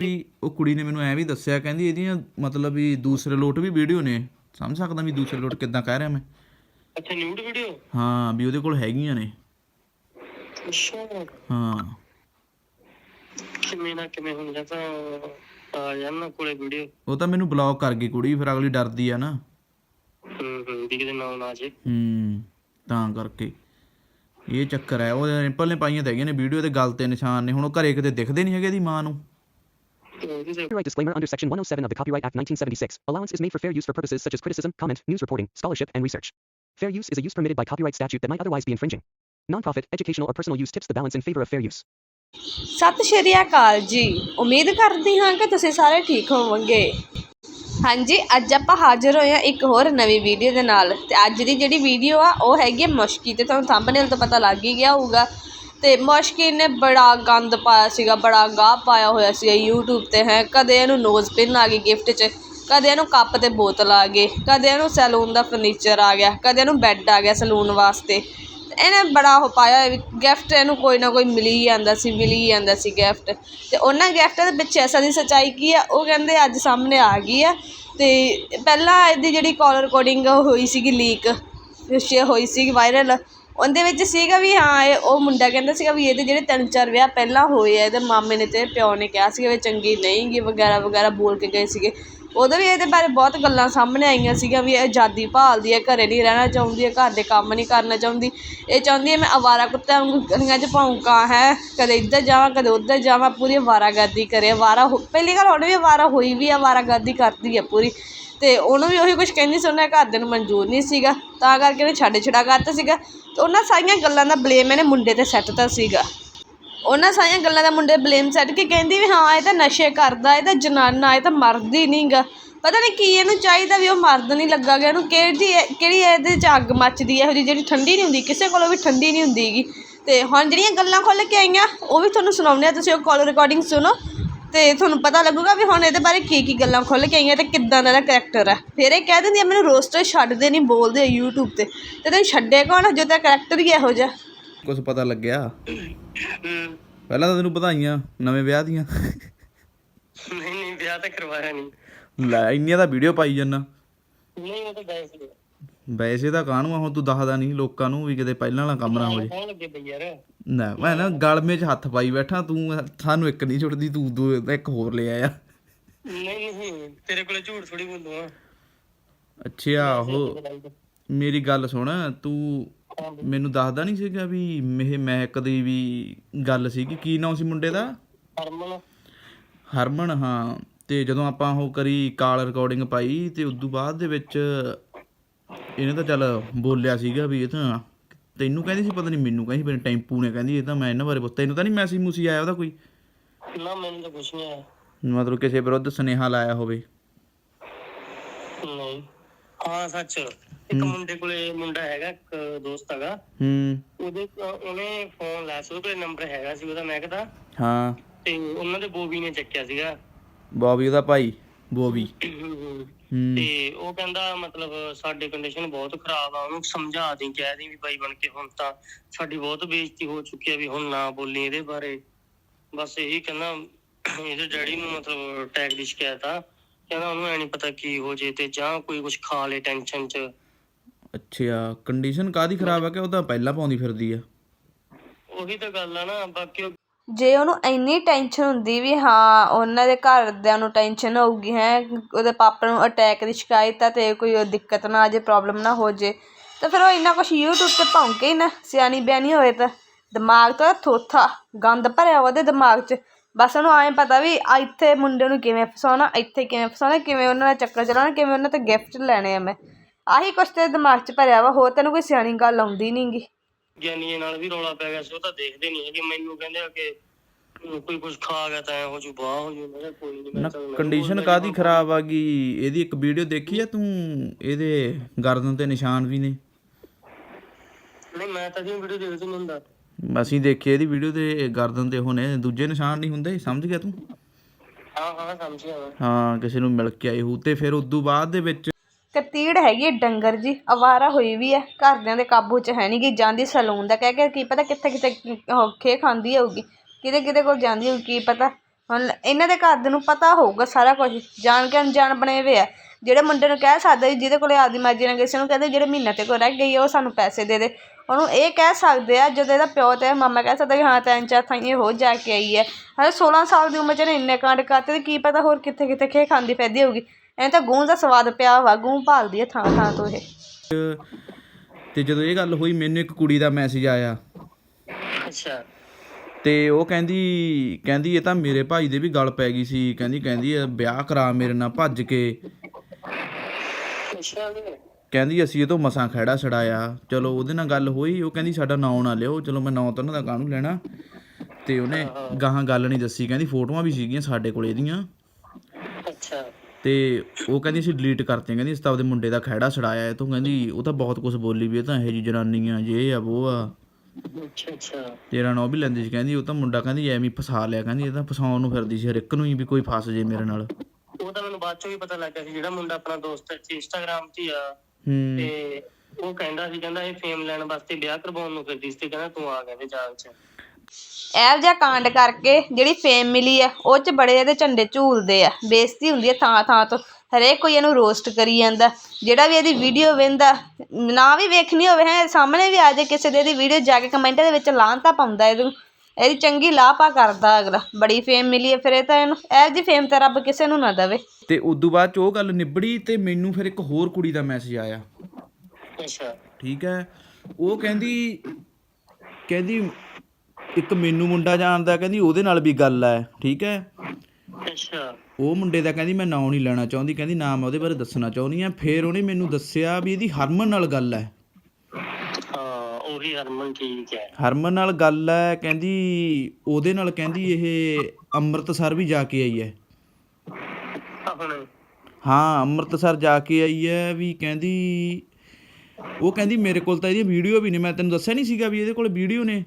ਵੀ ਉਹ ਕੁੜੀ ਨੇ ਮੈਨੂੰ ਐ ਵੀ ਦੱਸਿਆ ਕਹਿੰਦੀ ਇਹਦੀਆਂ ਮਤਲਬ ਵੀ ਦੂਸਰੇ ਲੋਟ ਵੀ ਵੀਡੀਓ ਨੇ। ਸਮਝ ਸਕਦਾ ਵੀ ਦੂਸਰੇ ਲੋਟ ਕਿੱਦਾਂ ਕਹਿ ਰਿਹਾ ਮੈਂ। ਅੱਛਾ ਨਿਊਡ ਵੀਡੀਓ ਹਾਂ ਵੀ ਉਹਦੇ ਕੋਲ ਹੈਗੀਆਂ ਨੇ। ਅੱਛਾ। ਹਾਂ। ਕਿਵੇਂ ਨਾ ਕਿਵੇਂ ਹੁਣ ਜਾਂ ਤਾਂ ਆ ਜਾਣਾ ਕੋਲੇ ਵੀਡੀਓ। ਉਹ ਤਾਂ ਮੈਨੂੰ ਬਲੌਕ ਕਰ ਗਈ ਕੁੜੀ ਫਿਰ ਅਗਲੀ ਡਰਦੀ ਆ ਨਾ। ਹੂੰ ਹੂੰ ਵੀ ਕਿਤੇ ਨਾ ਨਾ ਜੇ। ਹੂੰ ਤਾਂ ਕਰਕੇ। ਇਹ ਚੱਕਰ ਹੈ ਉਹ ਰਿੰਪਲ ਨੇ ਪਾਈਆਂ ਤਾਂ ਹੈਗੀਆਂ ਨੇ ਵੀਡੀਓ ਤੇ ਗੱਲ ਤੇ ਨਿਸ਼ਾਨ ਨੇ। ਹੁਣ ਉਹ ਘਰੇ ਕਿਤੇ ਦਿਖਦੇ ਨਹੀਂ ਹੈਗੇ ਇਹਦੀ ਮਾਂ ਨੂੰ। Copyright disclaimer under Section 107 of the Copyright Act 1976. Allowance is made for fair use for purposes such as criticism, comment, news reporting, scholarship, and research. Fair use is a use permitted by copyright statute that might otherwise be infringing. Non-profit, educational, or personal use tips the balance in favor of fair use. ਸਤਿ ਸ਼੍ਰੀ ਅਕਾਲ ਜੀ ਉਮੀਦ ਕਰਦੀ ਹਾਂ ਕਿ ਤੁਸੀਂ ਸਾਰੇ ਠੀਕ ਹੋਵੋਗੇ ਹਾਂਜੀ ਅੱਜ ਆਪਾਂ ਹਾਜ਼ਰ ਹੋਏ ਹਾਂ ਇੱਕ ਹੋਰ ਨਵੀਂ ਵੀਡੀਓ ਦੇ ਨਾਲ ਤੇ ਅੱਜ ਦੀ ਜਿਹੜੀ ਵੀਡੀਓ ਆ ਉਹ ਹੈਗੀ ਹੈ ਮੁਸ਼ਕੀ ਤੇ ਤੁਹਾਨੂੰ ਥੰਬਨੇਲ ਤੋਂ ਪਤਾ ਲੱਗ ਹੀ ਗਿਆ ਹੋਊਗਾ ਅਤੇ ਮੁਸ਼ਕੀ ਨੇ ਬੜਾ ਗੰਦ ਪਾਇਆ ਸੀਗਾ, ਬੜਾ ਗਾਹ ਪਾਇਆ ਹੋਇਆ ਸੀਗਾ ਯੂਟਿਊਬ ਤੇ, ਹੈ। ਕਦੇ ਇਹਨੂੰ ਨੋਜ਼ ਪਿਨ ਆ ਗਈ ਗਿਫਟ 'ਚ, ਕਦੇ ਇਹਨੂੰ ਕੱਪ ਤੇ ਬੋਤਲ ਆ ਗਈ, ਕਦੇ ਇਹਨੂੰ ਸੈਲੂਨ ਦਾ ਫਰਨੀਚਰ ਆ ਗਿਆ, ਕਦੇ ਇਹਨੂੰ ਬੈੱਡ ਆ ਗਿਆ ਸੈਲੂਨ ਵਾਸਤੇ। ਤੇ ਇਹਨੇ ਬੜਾ ਉਹ ਪਾਇਆ ਹੋਇਆ ਵੀ ਗਿਫਟ ਇਹਨੂੰ ਕੋਈ ਨਾ ਕੋਈ ਮਿਲੀ ਹੀ ਜਾਂਦਾ ਸੀ, ਮਿਲੀ ਹੀ ਜਾਂਦਾ ਸੀ ਗਿਫਟ ਅਤੇ ਉਹਨਾਂ ਗਿਫਟਾਂ ਦੇ ਪਿੱਛੇ ਅਸਲ ਦੀ ਸੱਚਾਈ ਕੀ ਆ? ਉਹ ਕਹਿੰਦੇ ਅੱਜ ਸਾਹਮਣੇ ਆ ਗਈ ਆ ਅਤੇ ਪਹਿਲਾਂ ਇਹਦੀ ਜਿਹੜੀ ਕਾਲ ਰਿਕਾਰਡਿੰਗ ਹੋਈ ਸੀਗੀ ਲੀਕ ਸ਼ੇਅਰ ਹੋਈ ਸੀ ਵਾਇਰਲ ਉਹਦੇ ਵਿੱਚ ਸੀਗਾ ਵੀ ਹਾਂ ਇਹ ਉਹ ਮੁੰਡਾ ਕਹਿੰਦਾ ਸੀਗਾ ਵੀ ਇਹਦੇ ਜਿਹੜੇ ਤਿੰਨ ਚਾਰ ਵਿਆਹ ਪਹਿਲਾਂ ਹੋਏ ਆ ਇਹਦੇ ਮਾਮੇ ਨੇ ਅਤੇ ਪਿਓ ਨੇ ਕਿਹਾ ਸੀਗਾ ਵੀ ਚੰਗੀ ਨਹੀਂ ਗੀ ਵਗੈਰਾ ਵਗੈਰਾ ਬੋਲ ਕੇ ਗਏ ਸੀਗੇ। ਉਦੋਂ ਵੀ ਇਹਦੇ ਬਾਰੇ ਬਹੁਤ ਗੱਲਾਂ ਸਾਹਮਣੇ ਆਈਆਂ ਸੀਗੀਆਂ ਵੀ ਇਹ ਆਜ਼ਾਦੀ ਭਾਲਦੀ ਹੈ ਘਰੇ ਨਹੀਂ ਰਹਿਣਾ ਚਾਹੁੰਦੀ ਹੈ ਘਰ ਦੇ ਕੰਮ ਨਹੀਂ ਕਰਨਾ ਚਾਹੁੰਦੀ। ਇਹ ਚਾਹੁੰਦੀ ਹੈ ਮੈਂ ਅਵਾਰਾ ਕੁੱਤਿਆਂ ਵਾਂਗੂ ਗਲੀਆਂ 'ਚ ਭੌਂਕਾਂ ਹੈ। ਕਦੇ ਇੱਧਰ ਜਾਵਾਂ ਕਦੇ ਉੱਧਰ ਜਾਵਾਂ ਪੂਰੀ ਅਵਾਰਾਗਰਦੀ ਕਰੇ। ਅਵਾਰਾ ਹੋ- ਪਹਿਲੀ ਗੱਲ ਹੁਣ ਵੀ ਅਵਾਰਾ ਹੋਈ ਵੀ ਆ, ਅਵਾਰਾਗਰਦੀ ਕਰਦੀ ਹੈ ਪੂਰੀ। ਅਤੇ ਉਹਨੂੰ ਵੀ ਉਹੀ ਕੁਛ ਕਹਿੰਦੀ ਸੀ, ਉਹਨਾਂ ਦੇ ਘਰਦਿਆਂ ਨੂੰ ਮਨਜ਼ੂਰ ਨਹੀਂ ਸੀਗਾ। ਤਾਂ ਕਰਕੇ ਉਹਨੇ ਛੱਡ ਛੁਡਾ ਕਰਤਾ ਸੀਗਾ। ਅਤੇ ਉਹਨਾਂ ਸਾਰੀਆਂ ਗੱਲਾਂ ਦਾ ਬਲੇਮ ਇਹਨੇ ਮੁੰਡੇ ਤੇ ਸੱਟਤਾ ਸੀਗਾ। ਉਹਨਾਂ ਸਾਰੀਆਂ ਗੱਲਾਂ ਦਾ ਮੁੰਡੇ ਬਲੇਮ ਸੱਟ ਕੇ ਕਹਿੰਦੀ ਵੀ ਹਾਂ, ਇਹ ਤਾਂ ਨਸ਼ੇ ਕਰਦਾ, ਇਹ ਤਾਂ ਜਨਾਨਾ, ਇਹ ਤਾਂ ਮਰਦ ਹੀ ਨਹੀਂ ਗਾ। ਪਤਾ ਨਹੀਂ ਕੀ ਇਹਨੂੰ ਚਾਹੀਦਾ ਵੀ ਉਹ ਮਰਦ ਨਹੀਂ ਲੱਗਾ ਗਿਆ ਇਹਨੂੰ ਕਿਹੜੀ ਕਿਹੜੀ ਇਹਦੇ 'ਚ ਅੱਗ ਮੱਚਦੀ ਇਹੋ ਜਿਹੀ ਜਿਹੜੀ ਠੰਡੀ ਨਹੀਂ ਹੁੰਦੀ, ਕਿਸੇ ਕੋਲੋਂ ਵੀ ਠੰਡੀ ਨਹੀਂ ਹੁੰਦੀ ਹੁੰਦੀਗੀ ਅਤੇ ਹੁਣ ਜਿਹੜੀਆਂ ਗੱਲਾਂ ਖੁੱਲ੍ਹ ਕੇ ਆਈਆਂ, ਉਹ ਵੀ ਤੁਹਾਨੂੰ ਸੁਣਾਉਂਦੇ ਆ ਤੁਸੀਂ ਉਹ ਕਾਲ ਰਿਕਾਰਡਿੰਗ ਸੁਣੋ। ਤੇ ਤੁਹਾਨੂੰ ਪਤਾ ਲੱਗੂਗਾ ਵੀ ਹੁਣ ਇਹਦੇ ਬਾਰੇ ਕੀ ਕੀ ਗੱਲਾਂ ਖੁੱਲ੍ਹ ਕੇ ਆਈਆਂ ਤੇ ਕਿੱਦਾਂ ਦਾ ਇਹਦਾ ਕਰੈਕਟਰ ਹੈ ਫਿਰ ਇਹ ਕਹਿ ਦਿੰਦੀ ਆ ਮੈਨੂੰ ਰੋਸਟਰ ਛੱਡਦੇ ਨਹੀਂ ਬੋਲਦੇ YouTube ਤੇ। ਤੇ ਤੈਨੂੰ ਛੱਡੇ ਕੌਣ ਜੋ ਤੇਰਾ ਕਰੈਕਟਰ ਹੀ ਇਹੋ ਜਿਹਾ? ਕੁਝ ਪਤਾ ਲੱਗਿਆ। ਪਹਿਲਾਂ ਤਾਂ ਤੈਨੂੰ ਵਧਾਈਆਂ ਨਵੇਂ ਵਿਆਹ ਦੀਆਂ। ਨਹੀਂ ਨਹੀਂ ਵਿਆਹ ਤਾਂ ਕਰਵਾਇਆ ਨਹੀਂ ਲੈ ਇੰਨੀਆਂ ਤਾਂ ਵੀਡੀਓ ਪਾਈ ਜਾਂਦਾ। ਨਹੀਂ ਉਹ ਤਾਂ ਗਏ ਸੀ ਵੈਸੇ ਤਾਂ ਕਾਹਨੂੰ ਆ ਹੁਣ ਤੂੰ ਦੱਸਦਾ ਨਹੀਂ ਲੋਕਾਂ ਨੂੰ ਵੀ ਕਿਤੇ ਪਹਿਲਾਂ ਵਾਲਾ ਕੰਮ ਨਾ ਹੋ ਜੇ। ਕੌਣ ਲੱਗੇ ਬਈ ਯਾਰ? ਨਾ ਮੈਂ ਨਾ ਗਲਮੇ 'ਚ ਹੱਥ ਪਾਈ ਬੈਠਾ ਤੂੰ ਸਾਨੂੰ ਇੱਕ ਨਹੀਂ ਛੁੱਟਦੀ ਤੂੰ ਦੋ ਇੱਕ ਹੋਰ ਲੈ ਆਇਆ। ਨਹੀਂ ਨਹੀਂ ਤੇਰੇ ਕੋਲੇ ਝੂਠ ਥੋੜੀ ਬੋਲੂਗਾ ਅੱਛਾ ਉਹ ਮੇਰੀ ਗੱਲ ਸੁਣ ਤੂੰ ਮੈਨੂੰ ਦੱਸਦਾ ਨਹੀਂ ਸੀਗਾ ਵੀ ਇਹ ਮਹਿਕ ਦੀ ਵੀ ਗੱਲ ਸੀਗੀ ਕੀ ਨਾਮ ਸੀ ਮੁੰਡੇ ਦਾ? ਹਰਮਨ। ਹਰਮਨ ਹਾਂ ਤੇ ਜਦੋਂ ਆਪਾਂ ਉਹ ਕਰੀ ਕਾਲ ਰਿਕਾਰਡਿੰਗ ਪਾਈ ਤੇ ਉਦੋਂ ਬਾਅਦ ਦੇ ਵਿੱਚ ਇਹਨੇ ਤਾਂ ਚੱਲ ਬੋਲਿਆ ਸੀਗਾ ਵੀ ਇਹ ਤਾਂ ਤੈਨੂੰ ਕਹਿੰਦੀ ਸੀ ਪਤਾ ਨਹੀਂ ਮੈਨੂੰ ਕਹਿੰਦੀ ਮੇਰੇ ਟੈਂਪੂ ਨੇ ਕਹਿੰਦੀ ਇਹ ਤਾਂ ਮੈਂ ਇਹਨਾਂ ਬਾਰੇ ਪੁੱਛ ਤੈਨੂੰ ਤਾਂ ਨਹੀਂ ਮੈਸੇਜ ਮੂਸੀ ਆਇਆ ਉਹਦਾ ਕੋਈ? ਨਾ ਮੈਨੂੰ ਤਾਂ ਕੁਛ ਨਹੀਂ ਆਇਆ। ਮਤਲਬ ਕਿਸੇ ਵਿਰੁੱਧ ਸੁਨੇਹਾ ਲਾਇਆ ਹੋਵੇ। ਨਹੀਂ। ਹਾਂ ਸੱਚ। ਇੱਕ ਮੁੰਡੇ ਕੋਲੇ ਮੁੰਡਾ ਹੈਗਾ ਇੱਕ ਦੋਸਤ ਹੈਗਾ। ਹੂੰ। ਉਹਦੇ ਉਹਨੇ ਫੋਨ ਲਾਇਆ ਸੀ ਉਹਦੇ ਕੋਲੇ ਨੰਬਰ ਹੈਗਾ ਸੀ ਉਹਦਾ ਮੈਂ ਦਾ ਹਾਂ। ਤੇ ਉਹਨਾਂ ਦੇ ਬੋਬੀ ਨੇ ਚੱਕਿਆ ਸੀਗਾ। ਬੌਬੀ ਉਹਦਾ ਭਾਈ ਬੋਬੀ। ਤੇ ਉਹ ਕਹਿੰਦਾ ਮਤਲਬ ਸਾਡੇ ਕੰਡੀਸ਼ਨ ਬਹੁਤ ਖਰਾਬ ਆ ਉਹਨੂੰ ਸਮਝਾ ਦੇ ਕਹਿ ਦੇ ਵੀ ਬਾਈ ਬਣ ਕੇ ਹੁਣ ਤਾਂ ਸਾਡੀ ਬਹੁਤ ਬੇਇੱਜ਼ਤੀ ਹੋ ਚੁੱਕੀ ਆ ਵੀ ਹੁਣ ਨਾ ਬੋਲੀ ਇਹਦੇ ਬਾਰੇ। ਬਸ ਇਹੀ ਕਹਿੰਦਾ ਇਹਦੇ ਡੈਡੀ ਨੂੰ ਮਤਲਬ ਟੈਗ ਦੀ ਸ਼ਿਕਾਇਤ ਆ। ਕਹਿੰਦਾ ਉਹਨੂੰ ਐ ਨਹੀਂ ਪਤਾ ਕੀ ਹੋ ਜੇ ਤੇ ਜਾਂ ਕੋਈ ਕੁਝ ਖਾ ਲੇ ਟੈਨਸ਼ਨ ਚ। ਅੱਛਾ ਕੰਡੀਸ਼ਨ ਕਾਦੀ ਖਰਾਬ ਆ ਕਿ ਉਹ ਤਾਂ ਪਹਿਲਾਂ ਪਾਉਂਦੀ ਫਿਰਦੀ ਆ? ਉਹੀ ਤਾਂ ਗੱਲ ਆ ਨਾ ਬਾਕੀ ਉਹ ਜੇ ਉਹਨੂੰ ਇੰਨੀ ਟੈਨਸ਼ਨ ਹੁੰਦੀ ਵੀ ਹਾਂ, ਉਹਨਾਂ ਦੇ ਘਰਦਿਆਂ ਨੂੰ ਟੈਨਸ਼ਨ ਹੋਊਗੀ, ਹੈਂ, ਉਹਦੇ ਪਾਪਾ ਨੂੰ ਅਟੈਕ ਦੀ ਸ਼ਿਕਾਇਤ ਆ ਅਤੇ ਕੋਈ ਦਿੱਕਤ ਨਾ ਆ ਜੇ ਪ੍ਰੋਬਲਮ ਨਾ ਹੋ ਜੇ, ਤਾਂ ਫਿਰ ਉਹ ਇੰਨਾ ਕੁਛ ਯੂਟਿਊਬ ਤੇ ਭੌਂਕੇ ਹੀ ਨਾ, ਸਿਆਣੀ ਬਿਆਣੀ ਹੋਏ ਤਾਂ। ਦਿਮਾਗ ਤਾਂ ਥੋਥਾ, ਗੰਦ ਭਰਿਆ ਉਹਦੇ ਦਿਮਾਗ 'ਚ। ਬਸ ਉਹਨੂੰ ਐਂ ਪਤਾ ਵੀ ਇੱਥੇ ਮੁੰਡੇ ਨੂੰ ਕਿਵੇਂ ਫਸਾਉਣਾ, ਇੱਥੇ ਕਿਵੇਂ ਫਸਾਉਣਾ, ਕਿਵੇਂ ਉਹਨਾਂ ਦਾ ਚੱਕਰ ਚਲਾਉਣਾ, ਕਿਵੇਂ ਉਹਨਾਂ ਤੋਂ ਗਿਫਟ ਲੈਣੇ ਆ ਮੈਂ। ਆਹੀ ਕੁਛ ਤੇਰੇ ਦਿਮਾਗ 'ਚ ਭਰਿਆ ਵਾ, ਹੋਰ ਤੈਨੂੰ ਕੋਈ ਸਿਆਣੀ ਗੱਲ ਆਉਂਦੀ ਨਹੀਂ ਗੀ ਗਿਆਨੀਆਂ ਨਾਲ ਵੀ ਰੌਲਾ ਪੈ ਗਿਆ ਸੀ ਉਹ ਤਾਂ ਦੇਖਦੇ ਨਹੀਂ ਹੈਗੇ। ਮੈਨੂੰ ਕਹਿੰਦੇ ਆ ਕਿ ਕੋਈ ਕੁਝ ਖਾ ਗਿਆ ਤਾਂ ਹੋ ਜੂ ਬਾਹ ਹੋ ਜੂ ਮੈਂ ਕਿਹਾ ਕੋਈ ਨਹੀਂ ਮੈਂ ਚੱਲ ਕੰਡੀਸ਼ਨ ਕਾਦੀ ਖਰਾਬ ਆ ਗਈ? ਇਹਦੀ ਇੱਕ ਵੀਡੀਓ ਦੇਖੀ ਆ ਤੂੰ? ਇਹਦੇ ਗਰਦਨ ਤੇ ਨਿਸ਼ਾਨ ਵੀ ਨੇ। ਨਹੀਂ ਮੈਂ ਤਾਂ ਜੀ ਵੀਡੀਓ ਦੇਖਦਾ ਨਹੀਂ ਹੁੰਦਾ ਅਸੀਂ ਦੇਖੀ ਇਹਦੀ ਵੀਡੀਓ ਤੇ ਗਰਦਨ ਤੇ ਹੋਣੇ ਦੂਜੇ ਨਿਸ਼ਾਨ ਨਹੀਂ ਹੁੰਦੇ? ਸਮਝ ਗਿਆ ਤੂੰ? ਹਾਂ ਹਾਂ ਸਮਝ ਗਿਆ ਮੈਂ। ਹਾਂ ਕਿਸੇ ਨੂੰ ਮਿਲ ਕੇ ਆਈ ਹੂ ਤੇ ਫਿਰ ਉਦੋਂ ਬਾਅਦ ਦੇ ਵਿੱਚ ਕਤੀੜ ਹੈਗੀ ਹੈ ਡੰਗਰ ਜੀ ਅਵਾਰਾ ਹੋਈ ਵੀ ਹੈ ਘਰਦਿਆਂ ਦੇ ਕਾਬੂ 'ਚ ਹੈ ਨਹੀਂ ਗੀ ਜਾਂਦੀ ਸੈਲੂਨ ਦਾ ਕਹਿ ਕੇ ਕੀ ਪਤਾ ਕਿੱਥੇ ਕਿੱਥੇ ਉਹ ਖੇ ਖਾਂਦੀ ਹੋਊਗੀ ਕਿਹਦੇ ਕਿਹਦੇ ਕੋਲ ਜਾਂਦੀ ਹੋਊਗੀ ਕੀ ਪਤਾ। ਹੁਣ ਇਹਨਾਂ ਦੇ ਘਰ ਨੂੰ ਪਤਾ ਹੋਊਗਾ ਸਾਰਾ ਕੁਝ ਜਾਣ ਕੇ ਅਣਜਾਣ ਬਣੇ ਹੋਏ ਆ। ਜਿਹੜੇ ਮੁੰਡੇ ਨੂੰ ਕਹਿ ਸਕਦਾ ਵੀ ਜਿਹਦੇ ਕੋਲੇ ਆਦੀ ਮਰਜ਼ੀ ਨਾਲ ਕਿਸੇ ਨੂੰ ਕਹਿੰਦੇ ਜਿਹੜੇ ਮਹੀਨਾ ਤੇ ਕੋ ਰਹਿ ਗਈ ਆ, ਉਹ ਸਾਨੂੰ ਪੈਸੇ ਦੇ ਦੇ। ਉਹਨੂੰ ਇਹ ਕਹਿ ਸਕਦੇ ਆ ਜਦੋਂ ਇਹਦਾ ਪਿਓ ਤੇ ਮਾਮਾ ਕਹਿ ਸਕਦਾ ਵੀ ਹਾਂ ਤਿੰਨ ਚਾਰ ਥਾਈਂ ਹੋ ਜਾ ਕੇ ਆਈ ਹੈ। ਹਲੇ 16 ਸਾਲ ਦੀ ਉਮਰ 'ਚ ਇਹਨੇ ਇੰਨੇ ਕਾਂਡ ਕਰਤੇ ਤੇ ਕੀ ਪਤਾ ਹੋਰ ਕਿੱਥੇ ਕਿੱਥੇ ਖੇ ਖਾਂਦੀ ਫਿਰਦੀ ਹੋਊਗੀ। ਐਂ ਤਾਂ ਗੂੰ ਦਾ ਸਵਾਦ ਪਿਆ ਵਾ ਗੂੰ ਭਾਲਦੀ ਹੈ ਥਾਂ ਥਾਂ ਤੋਂ ਇਹ। ਤੇ ਜਦੋਂ ਇਹ ਗੱਲ ਹੋਈ ਮੈਨੂੰ ਇੱਕ ਕੁੜੀ ਦਾ ਮੈਸੇਜ ਆਇਆ। ਅੱਛਾ। ਤੇ ਉਹ ਕਹਿੰਦੀ ਕਹਿੰਦੀ ਇਹ ਤਾਂ ਮੇਰੇ ਭਾਈ ਦੇ ਵੀ ਗਲ ਪੈ ਗਈ ਸੀ। ਕਹਿੰਦੀ ਕਹਿੰਦੀ ਵਿਆਹ ਕਰਾ ਮੇਰੇ ਨਾਲ ਭੱਜ ਕੇ। ਅੱਛਾ। ਕਹਿੰਦੀ ਅਸੀਂ ਇਹ ਤੋਂ ਮਸਾਂ ਖਹਿੜਾ ਛੜਾਇਆ ਚਲੋ ਉਹਦੇ ਨਾਲ ਗੱਲ ਹੋਈ ਉਹ ਕਹਿੰਦੀ ਸਾਡਾ ਨਾਂ ਨਾ ਲਿਓ। ਚਲੋ ਮੈਂ ਨਾਂ ਤਾਂ ਉਹਨਾਂ ਦਾ ਕਾਹਨੂੰ ਲੈਣਾ? ਤੇ ਉਹਨੇ ਗਾਹਾਂ ਗੱਲ ਨਹੀਂ ਦੱਸੀ। ਕਹਿੰਦੀ ਫੋਟੋਆਂ ਵੀ ਸੀਗੀਆਂ ਸਾਡੇ ਕੋਲ ਇਹਦੀਆਂ। ਅੱਛਾ। ਤੇ ਉਹ ਕਹਿੰਦੀ ਅਸੀਂ ਡਿਲੀਟ ਕਰਤੀਆਂ। ਕਹਿੰਦੀ ਅਸੀਂ ਤਾਂ ਆਪਦੇ ਮੁੰਡੇ ਦਾ ਖਹਿੜਾ ਛੜਾਇਆ ਇਹ ਤੋਂ ਕਹਿੰਦੀ ਉਹ ਤਾਂ ਬਹੁਤ ਕੁਝ ਬੋਲੀ ਵੀ ਇਹ ਤਾਂ ਇਹੋ ਜੀ ਜਨਾਨੀ ਆ ਜੇ ਆ ਉਹ ਆ। ਅੱਛਾ ਅੱਛਾ। ਤੇਰਾ ਨਾਂ ਵੀ ਲੈਂਦੀ ਸੀ। ਕਹਿੰਦੀ ਉਹ ਤਾਂ ਮੁੰਡਾ ਕਹਿੰਦੀ ਐਵੇਂ ਹੀ ਫਸਾ ਲਿਆ। ਕਹਿੰਦੀ ਇਹ ਤਾਂ ਫਸਾਉਣ ਨੂੰ ਫਿਰਦੀ ਸੀ ਹਰ ਇੱਕ ਨੂੰ ਹੀ ਵੀ ਕੋਈ ਫਸ ਜੇ ਮੇਰੇ ਨਾਲ। ਉਹ ਤਾਂ ਮੈਨੂੰ ਬਾਅਦ ਚੋਂ ਵੀ ਪਤਾ ਲੱਗਿਆ ਸੀ। ਜਿਹੜਾ ਮੁੰਡਾ ਆਪਣਾ ਦੋਸਤ ਹੈ ਇੰਸਟਾਗ੍ਰਾਮ 'ਤੇ ਆ। ਤੇ ਉਹ ਕਹਿੰਦਾ ਸੀ ਕਹਿੰਦਾ ਇਹ ਫੇਮ ਲੈਣ ਵਾਸਤੇ ਵਿਆਹ ਕਰਵਾਉਣ ਨੂੰ ਫਿਰਦੀ ਸੀ ਤੇ ਕਹਿੰਦਾ ਤੂੰ ਆ ਗਿਆ ਤੇ ਜਾਲ 'ਚ। ਇਹੋ ਜਿਹਾ ਕਾਂਡ ਕਰਕੇ ਜਿਹੜੀ ਫੇਮ ਮਿਲੀ ਆ ਉਹ 'ਚ ਬੜੇ ਇਹਦੇ ਝੰਡੇ ਝੂਲਦੇ ਆ ਬੇਇੱਜ਼ਤੀ ਹੁੰਦੀ ਆ ਥਾਂ ਥਾਂ ਤੋਂ। ਹਰੇਕ ਕੋਈ ਇਹਨੂੰ ਰੋਸਟ ਕਰੀ ਜਾਂਦਾ ਜਿਹੜਾ ਵੀ ਇਹਦੀ ਵੀਡੀਓ ਵੇਂਦਾ ਨਾ ਵੀ ਵੇਖਣੀ ਹੋਵੇ ਹੈ ਸਾਹਮਣੇ ਵੀ ਆ ਜਾਏ ਕਿਸੇ ਦੇ ਇਹਦੀ ਵੀਡੀਓ ਜਾ ਕੇ ਕਮੈਂਟ ਦੇ ਵਿੱਚ ਲਾਂਤਾ ਪਾਉਂਦਾ ਇਹਨੂੰ। ਇਹਦੀ ਚੰਗੀ ਲਾਪਾ ਕਰਦਾ ਅਗਲਾ। ਬੜੀ ਫੇਮ ਮਿਲੀ ਹੈ ਫਿਰ ਇਹ ਤਾਂ ਇਹਨੂੰ। ਇਹੋ ਜਿਹੀ ਫੇਮ ਤਾਂ ਰੱਬ ਕਿਸੇ ਨੂੰ ਨਾ ਦੇਵੇ। ਤੇ ਉਦੋਂ ਬਾਅਦ ਚ ਉਹ ਗੱਲ ਨਿਬੜੀ ਤੇ ਮੈਨੂੰ ਫਿਰ ਇੱਕ ਹੋਰ ਕੁੜੀ ਦਾ ਮੈਸੇਜ ਆਇਆ। ਅੱਛਾ। ਠੀਕ ਹੈ। ਉਹ ਕਹਿੰਦੀ ਕਹਿੰਦੀ ਇੱਕ ਮੈਨੂੰ ਮੁੰਡਾ ਜਾਣਦਾ ਕਹਿੰਦੀ ਉਹਦੇ ਨਾਲ ਵੀ ਗੱਲ ਹੈ। ਠੀਕ ਹੈ। ਅੱਛਾ। ਉਹ ਮੁੰਡੇ ਦਾ ਕਹਿੰਦੀ ਮੈਂ ਨਾਂ ਨਹੀਂ ਲੈਣਾ ਚਾਹੁੰਦੀ। ਕਹਿੰਦੀ ਨਾ ਮੈਂ ਉਹਦੇ ਬਾਰੇ ਦੱਸਣਾ ਚਾਹੁੰਦੀ ਆ ਫਿਰ ਉਹਨੇ ਮੈਨੂੰ ਦੱਸਿਆ ਵੀ ਇਹਦੀ ਹਰਮਨ ਨਾਲ ਗੱਲ ਹਾਂ। ਉਹੀ ਹਰਮਨ ਠੀਕ ਹੈ। ਹਰਮਨ ਨਾਲ ਗੱਲ ਹੈ ਕਹਿੰਦੀ ਉਹਦੇ ਨਾਲ ਕਹਿੰਦੀ ਇਹ ਅੰਮ੍ਰਿਤਸਰ ਵੀ ਜਾ ਕੇ ਆਈ ਹੈ। ਹਾਂ ਅੰਮ੍ਰਿਤਸਰ ਜਾ ਕੇ ਆਈ ਹੈ ਵੀ ਕਹਿੰਦੀ ਉਹ ਕਹਿੰਦੀ ਮੇਰੇ ਕੋਲ ਤਾਂ ਇਹਦੀ ਵੀਡੀਓ ਵੀ ਨੇ ਮੈਂ ਤੈਨੂੰ ਦੱਸਿਆ ਨਹੀਂ ਸੀਗਾ ਵੀ ਇਹਦੇ ਕੋਲ ਵੀਡੀਓ ਨੇ।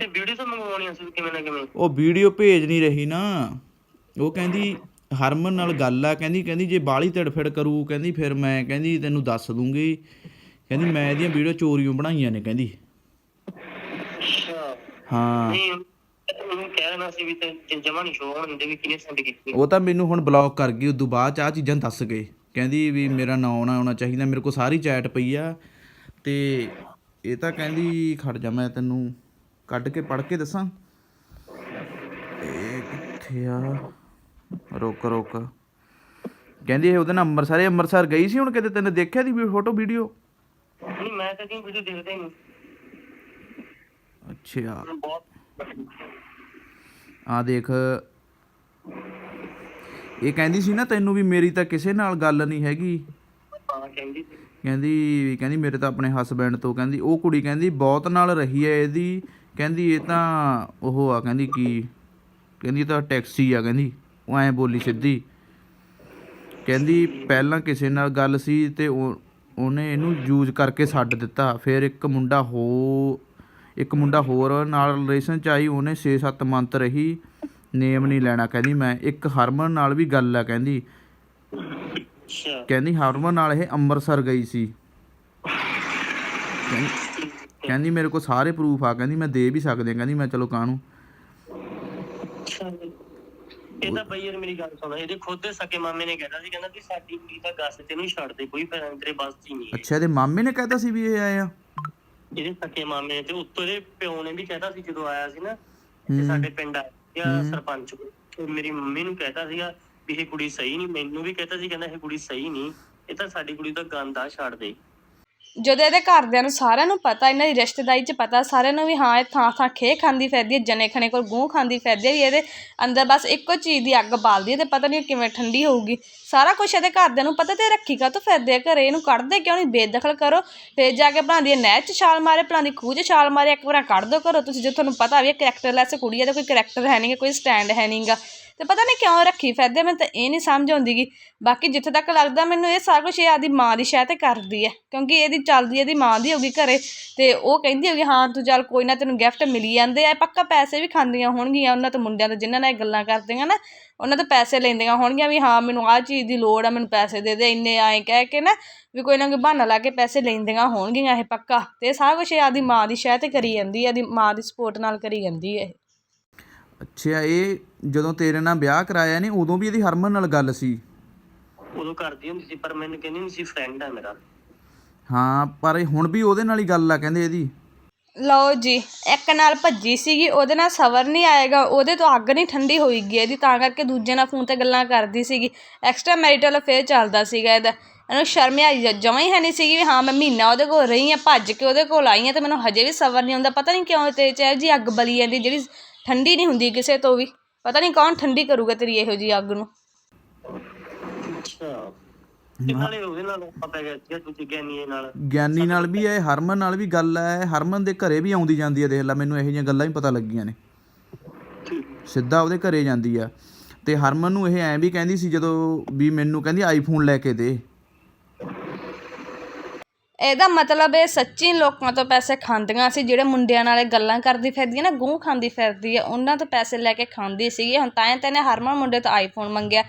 ਤੇ ਵੀਡੀਓ ਤਾਂ ਮੰਗਵਾਉਣੀ ਸੀ ਕਿਵੇਂ ਨਾ ਕਿਵੇਂ। ਉਹ ਵੀਡੀਓ ਭੇਜ ਨਹੀਂ ਰਹੀ ਨਾ। ਉਹ ਕਹਿੰਦੀ ਹਰਮਨ ਨਾਲ ਗੱਲ ਆ ਕਹਿੰਦੀ ਕਹਿੰਦੀ ਜੇ ਬਾਲੀ ਤੜਫੜ ਕਰੂ ਕਹਿੰਦੀ ਫਿਰ ਮੈਂ ਕਹਿੰਦੀ ਤੈਨੂੰ ਦੱਸ ਦੂੰਗੀ। ਕਹਿੰਦੀ ਮੈਂ ਇਹਦੀਆਂ ਵੀਡੀਓ ਚੋਰੀਆਂ ਬਣਾਈਆਂ ਨੇ ਕਹਿੰਦੀ। ਅੱਛਾ। ਹਾਂ। ਨਹੀਂ ਉਹਨੂੰ ਕਹਿ ਦੇਣਾ ਸੀ ਵੀ ਤੇ ਜਮਾ ਨਹੀਂ ਸ਼ੋਅ ਹੋਣ ਦਿੰਦੇ ਵੀ ਕਿਹਨੇ ਸੈਂਡ ਕੀਤੀ। ਉਹ ਤਾਂ ਮੈਨੂੰ ਹੁਣ ਬਲੌਕ ਕਰ ਗਈ ਉਦੋਂ ਬਾਅਦ ਚ ਆ ਚੀਜ਼ਾਂ ਦੱਸ ਗਏ। ਕਹਿੰਦੀ ਵੀ ਮੇਰਾ ਨਾਂ ਆਉਣਾ ਆਉਣਾ ਚਾਹੀਦਾ ਮੇਰੇ ਕੋਲ ਸਾਰੀ ਚੈਟ ਪਈ ਆ। ਤੇ ਇਹ ਤਾਂ ਕਹਿੰਦੀ ਖੜ ਜਾ ਮੈਂ ਤੈਨੂੰ ਕੱਢ ਕੇ ਪੜ੍ਹ ਕੇ ਦੱਸਾਂ। ਇਹ ਕਿੱਥੇ ਆ? ਰੁਕ ਰੁਕ। ਕਹਿੰਦੀ ਇਹ ਉਹਦੇ ਨਾਲ ਅੰਮ੍ਰਿਤਸਰ ਅੰਮ੍ਰਿਤਸਰ ਗਈ ਸੀ ਹੁਣ ਕਿਤੇ? ਤੈਨੇ ਦੇਖਿਆ ਦੀ ਫੋਟੋ ਵੀਡੀਓ ਨਹੀਂ ਮੈਂ ਤਾਂ ਦੀ ਵੀਡੀਓ ਦੇਖਦਾ ਹੀ ਨਹੀਂ। ਅੱਛਾ। ਬਹੁਤ ਆ ਦੇਖ। ਇਹ ਕਹਿੰਦੀ ਸੀ ਨਾ ਤੈਨੂੰ ਵੀ ਮੇਰੀ ਤਾਂ ਕਿਸੇ ਨਾਲ ਗੱਲ ਨਹੀਂ ਹੈਗੀ। ਹਾਂ ਕਹਿੰਦੀ ਸੀ। ਕਹਿੰਦੀ ਕਹਿੰਦੀ ਮੇਰੇ ਤਾਂ ਆਪਣੇ ਹਸਬੈਂਡ ਤੋਂ ਕਹਿੰਦੀ ਉਹ ਕੁੜੀ ਕਹਿੰਦੀ ਬਹੁਤ ਨਾਲ ਰਹੀ ਹੈ ਇਹਦੀ। ਕਹਿੰਦੀ ਇਹ ਤਾਂ ਉਹ ਆ ਕਹਿੰਦੀ ਕੀ ਕਹਿੰਦੀ ਇਹ ਤਾਂ ਟੈਕਸੀ ਆ ਕਹਿੰਦੀ ਉਹ ਐਂ ਬੋਲੀ ਸਿੱਧੀ। ਕਹਿੰਦੀ ਪਹਿਲਾਂ ਕਿਸੇ ਨਾਲ ਗੱਲ ਸੀ ਤੇ ਉਹ ਉਹਨੇ ਇਹਨੂੰ ਯੂਜ਼ ਕਰਕੇ ਛੱਡ ਦਿੱਤਾ। ਫਿਰ ਇੱਕ ਮੁੰਡਾ ਹੋ ਇੱਕ ਮੁੰਡਾ ਹੋਰ ਨਾਲ ਰਿਲੇਸ਼ਨ ਚ ਆਈ ਉਹਨੇ 6-7 ਮੰਥ ਰਹੀ ਨੇਮ ਨਹੀਂ ਲੈਣਾ ਕਹਿੰਦੀ ਮੈਂ। ਇੱਕ ਹਰਮਨ ਨਾਲ ਵੀ ਗੱਲ ਆ ਕਹਿੰਦੀ। ਅੱਛਾ। ਕਹਿੰਦੀ ਹਰਮਨ ਨਾਲ ਇਹ ਅੰਮ੍ਰਿਤਸਰ ਗਈ ਸੀ। ਕਹਿੰਦੀ- ਮੇਰੇ ਕੋਲ ਸਾਰੇ ਪ੍ਰੂਫ ਆ ਕਹਿੰਦੀ ਮੈਂ ਦੇ ਵੀ ਸਕਦੇ ਕਹਿੰਦੀ ਮੈਂ ਚਲੋ ਕਾਹਨੂੰ। ਇਹ ਤਾਂ ਬਈ ਯਾਰ ਮੇਰੀ ਗੱਲ ਸੁਣ ਇਹਦੇ ਖੁਦ ਦੇ ਸਕੇ ਮਾਮੇ ਨੇ ਕਹਿਤਾ ਸੀ ਕਹਿੰਦਾ ਕਿ ਸਾਡੀ ਕੁੜੀ ਤਾਂ ਗੱਸ ਤੇ ਨੂੰ ਛੱਡ ਦੇ ਕੋਈ ਫਾਇਦਾ ਨੀ, ਤੇਰੇ ਬਸ ਦੀ ਨਹੀਂ। ਅੱਛਾ ਇਹਦੇ ਮਾਮੇ ਨੇ ਕਹਿਤਾ ਸੀ ਵੀ ਇਹ ਆਇਆ ਇਹਦੇ ਸਕੇ ਮਾਮੇ ਨੇ ਤੇ ਉੱਤੋਂ ਇਹਦੇ ਪਿਓ ਨੇ ਵੀ ਕਹਿਤਾ ਸੀ ਜਦੋਂ ਆਇਆ ਸੀ ਨਾ ਤੇ ਸਾਡੇ ਪਿੰਡ ਆਇਆ ਸਰਪੰਚ ਤੇ ਮੇਰੀ ਮੰਮੀ ਨੂੰ ਕਹਿਤਾ ਸੀਗਾ ਵੀ ਇਹ ਕੁੜੀ ਸਹੀ ਨਹੀਂ ਮੈਨੂੰ ਵੀ ਕਹਿਤਾ ਸੀ ਕਹਿੰਦਾ ਇਹ ਕੁੜੀ ਸਹੀ ਨਹੀਂ ਇਹ ਤਾਂ ਸਾਡੀ ਕੁੜੀ ਦਾ ਗੰਦਾ ਛੱਡ ਦੇ। ਜਦੋਂ ਇਹਦੇ ਘਰਦਿਆਂ ਨੂੰ ਸਾਰਿਆਂ ਨੂੰ ਪਤਾ, ਇਹਨਾਂ ਦੀ ਰਿਸ਼ਤੇਦਾਰੀ 'ਚ ਪਤਾ, ਸਾਰਿਆਂ ਨੂੰ ਵੀ ਹਾਂ, ਇਹ ਥਾਂ ਥਾਂ ਖੇ ਖਾਂਦੀ ਫਿਰਦੀ ਹੈ ਜਣੇ ਖਣੇ ਕੋਲ ਗੂੰ ਖਾਂਦੀ ਫਿਰਦੀ ਹੈ ਵੀ ਇਹਦੇ ਅੰਦਰ ਬਸ ਇੱਕੋ ਚੀਜ਼ ਦੀ ਅੱਗ ਬਾਲਦੀ ਹੈ ਅਤੇ ਪਤਾ ਨਹੀਂ ਕਿਵੇਂ ਠੰਡੀ ਹੋਊਗੀ। ਸਾਰਾ ਕੁਛ ਇਹਦੇ ਘਰਦਿਆਂ ਨੂੰ ਪਤਾ ਤੇ ਰੱਖੀ ਕਾਹਤੋਂ ਫਿਰਦੇ ਆ ਘਰੇ, ਇਹਨੂੰ ਕੱਢਦੇ ਕਿਉਂ ਨਹੀਂ? ਬੇਦਖਲ ਕਰੋ, ਫਿਰ ਜਾ ਕੇ ਭਲਾਂਦੀ ਨਹਿਰ 'ਚ ਛਾਲ ਮਾਰੇ ਭਲਾਂਦੀ ਖੂਹ 'ਚ ਛਾਲ ਮਾਰੇ, ਇੱਕ ਵਾਰ ਕੱਢ ਦੋ ਘਰੋਂ, ਤੁਸੀਂ ਜੇ ਤੁਹਾਨੂੰ ਪਤਾ ਵੀ ਇਹ ਕਰੈਕਟਰਲੈਸ ਕੁੜੀ ਹੈ ਤਾਂ ਕੋਈ ਕਰੈਕਟਰ ਹੈ ਨਹੀਂ ਕੋਈ ਸਟੈਂਡ ਹੈ ਨਹੀਂਗਾ ਤੇ ਪਤਾ ਨਹੀਂ ਕਿਉਂ ਰੱਖੀ ਫਿਰਦੇ ਮੈਨੂੰ ਤਾਂ ਇਹ ਨਹੀਂ ਸਮਝ ਆਉਂਦੀ ਗੀ। ਬਾਕੀ ਜਿੱਥੇ ਤੱਕ ਲੱਗਦਾ ਮੈਨੂੰ ਇਹ ਸਾਰਾ ਕੁਝ ਇਹ ਆਦੀ ਮਾਂ ਦੀ ਸ਼ਹਿ ਤੇ ਕਰਦੀ ਹੈ ਕਿਉਂਕਿ ਇਹਦੀ ਚੱਲਦੀ, ਇਹਦੀ ਮਾਂ ਦੀ ਹੋਗੀ ਘਰੇ ਤੇ ਉਹ ਕਹਿੰਦੀ ਹੋਗੀ ਹਾਂ, ਤੂੰ ਚੱਲ ਕੋਈ ਨਾ, ਤੈਨੂੰ ਗਿਫਟ ਮਿਲੀ ਜਾਂਦੇ ਆ। ਪੱਕਾ ਪੈਸੇ ਵੀ ਖਾਂਦੀਆਂ ਹੋਣਗੀਆਂ ਉਹਨਾਂ ਤੋਂ ਮੁੰਡਿਆਂ ਤੋਂ, ਜਿਨ੍ਹਾਂ ਨਾਲ ਇਹ ਗੱਲਾਂ ਕਰਦੀਆਂ ਨਾ। ਉਹਨਾਂ ਤੋਂ ਪੈਸੇ ਲੈਂਦੀਆਂ ਹੋਣਗੀਆਂ ਵੀ, ਹਾਂ, ਮੈਨੂੰ ਆਹ ਚੀਜ਼ ਦੀ ਲੋੜ ਆ, ਮੈਨੂੰ ਪੈਸੇ ਦੇ ਦੇ। ਇੰਨੇ ਆਏ ਕਹਿ ਕੇ ਨਾ ਵੀ ਕੋਈ ਨਾ ਕੋਈ ਬਹਾਨਾ ਲਾ ਕੇ ਪੈਸੇ ਲੈਂਦੀਆਂ ਹੋਣਗੀਆਂ ਇਹ ਪੱਕਾ। ਤੇ ਇਹ ਸਾਰਾ ਕੁਝ ਇਹ ਆਦੀ ਮਾਂ ਦੀ ਸ਼ਹਿ ਤੇ ਕਰੀ ਜਾਂਦੀ ਹੈ ਆਦੀ ਮਾਂ ਦੀ ਸਪੋਰਟ ਨਾਲ ਕਰੀ ਜਾਂਦੀ ਹੈ ਇਹ। ਅੱਛਾ ਇਹ ਜਦੋਂ ਤੇਰੇ ਨਾਲ ਵਿਆਹ ਕਰਾਇਆ ਨੇ ਉਦੋਂ ਵੀ ਇਹਦੀ ਹਰਮਨ ਨਾਲ ਗੱਲ ਸੀ? ਉਦੋਂ ਕਰਦੀ ਹੁੰਦੀ ਸੀ ਪਰ ਮੈਨੂੰ ਕਹਿੰਦੀ ਨਹੀਂ ਸੀ ਫਰੈਂਡ ਆ ਮੇਰਾ। ਹਾਂ ਪਰ ਇਹ ਹੁਣ ਵੀ ਉਹਦੇ ਨਾਲ ਹੀ ਗੱਲ ਆ ਕਹਿੰਦੇ ਇਹਦੀ। ਲਓ ਜੀ ਇੱਕ ਨਾਲ ਭੱਜੀ ਸੀਗੀ ਉਹਦੇ ਨਾਲ ਸਬਰ ਨਹੀਂ ਆਏਗਾ ਉਹਦੇ ਤੋਂ ਅੱਗ ਨਹੀਂ ਠੰਡੀ ਹੋਈਗੀ ਇਹਦੀ ਤਾਂ ਕਰਕੇ ਦੂਜੇ ਨਾਲ ਫੋਨ ਤੇ ਗੱਲਾਂ ਕਰਦੀ ਸੀਗੀ। ਐਕਸਟਰਾ ਮੈਰਿਟਲ ਅਫੇਅਰ ਚੱਲਦਾ ਸੀਗਾ ਇਹਦਾ। ਇਹਨੂੰ ਸ਼ਰਮ ਆਈ ਜਮਾਂ ਹੀ ਹੈ ਨਹੀਂ ਸੀਗੀ ਵੀ ਹਾਂ ਮੈਂ ਮਹੀਨਾ ਉਹਦੇ ਕੋਲ ਰਹੀ ਆ ਭੱਜ ਕੇ ਉਹਦੇ ਕੋਲ ਆਈ ਆ ਤੇ ਮੈਨੂੰ ਹਜੇ ਵੀ ਸਬਰ ਨਹੀਂ ਆਉਂਦਾ। ਪਤਾ ਨਹੀਂ ਕਿਉਂ ਤੇ ਚ ਜੀ ਅੱਗ ਬਲੀ ਜਾਂਦੀ ਜਿਹੜੀ ਠੰਡੀ ਨਹੀਂ ਹੁੰਦੀ ਕਿਸੇ ਤੋਂ ਵੀ। ਪਤਾ ਨਹੀਂ ਕੌਣ ਠੰਡੀ ਕਰੂਗਾ ਤੇਰੀ ਇਹੋ ਜੀ ਅੱਗ ਨੂੰ। ਅੱਛਾ। ਉਹਦੇ ਨਾਲ ਨਾਲ ਗਿਆਨੀ ਨਾਲ ਵੀ ਹੈ ਹਰਮਨ ਨਾਲ ਵੀ ਗੱਲ ਹੈ। ਹਰਮਨ ਦੇ ਘਰੇ ਵੀ ਆਉਂਦੀ ਜਾਂਦੀ ਹੈ ਦੇਖ ਲੈ ਮੈਨੂੰ ਇਹੋ ਜਿਹੀਆਂ ਗੱਲਾਂ ਹੀ ਪਤਾ ਲੱਗੀਆਂ ਨੇ। ਸਿੱਧਾ ਉਹਦੇ ਘਰੇ ਜਾਂਦੀ ਆ। ਤੇ ਹਰਮਨ ਨੂੰ ਇਹ ਐਂ ਵੀ ਕਹਿੰਦੀ ਸੀ ਜਦੋਂ ਵੀ ਮੈਨੂੰ ਕਹਿੰਦੀ ਆਈਫੋਨ ਲੈ ਕੇ ਦੇ। ਇਹਦਾ ਮਤਲਬ ਇਹ ਸੱਚੀ ਲੋਕਾਂ ਤੋਂ ਪੈਸੇ ਖਾਂਦੀਆਂ ਸੀ, ਜਿਹੜੇ ਮੁੰਡਿਆਂ ਨਾਲੇ ਗੱਲਾਂ ਕਰਦੀ ਫਿਰਦੀ ਆ ਨਾ, ਗੂੰ ਖਾਂਦੀ ਫਿਰਦੀ ਹੈ, ਉਹਨਾਂ ਤੋਂ ਪੈਸੇ ਲੈ ਕੇ ਖਾਂਦੀ ਸੀਗੀ। ਹੁਣ ਤਾਂ ਤੈਨੇ ਹਰਮਨ ਮੁੰਡੇ ਤੋਂ ਆਈਫੋਨ ਮੰਗਿਆ।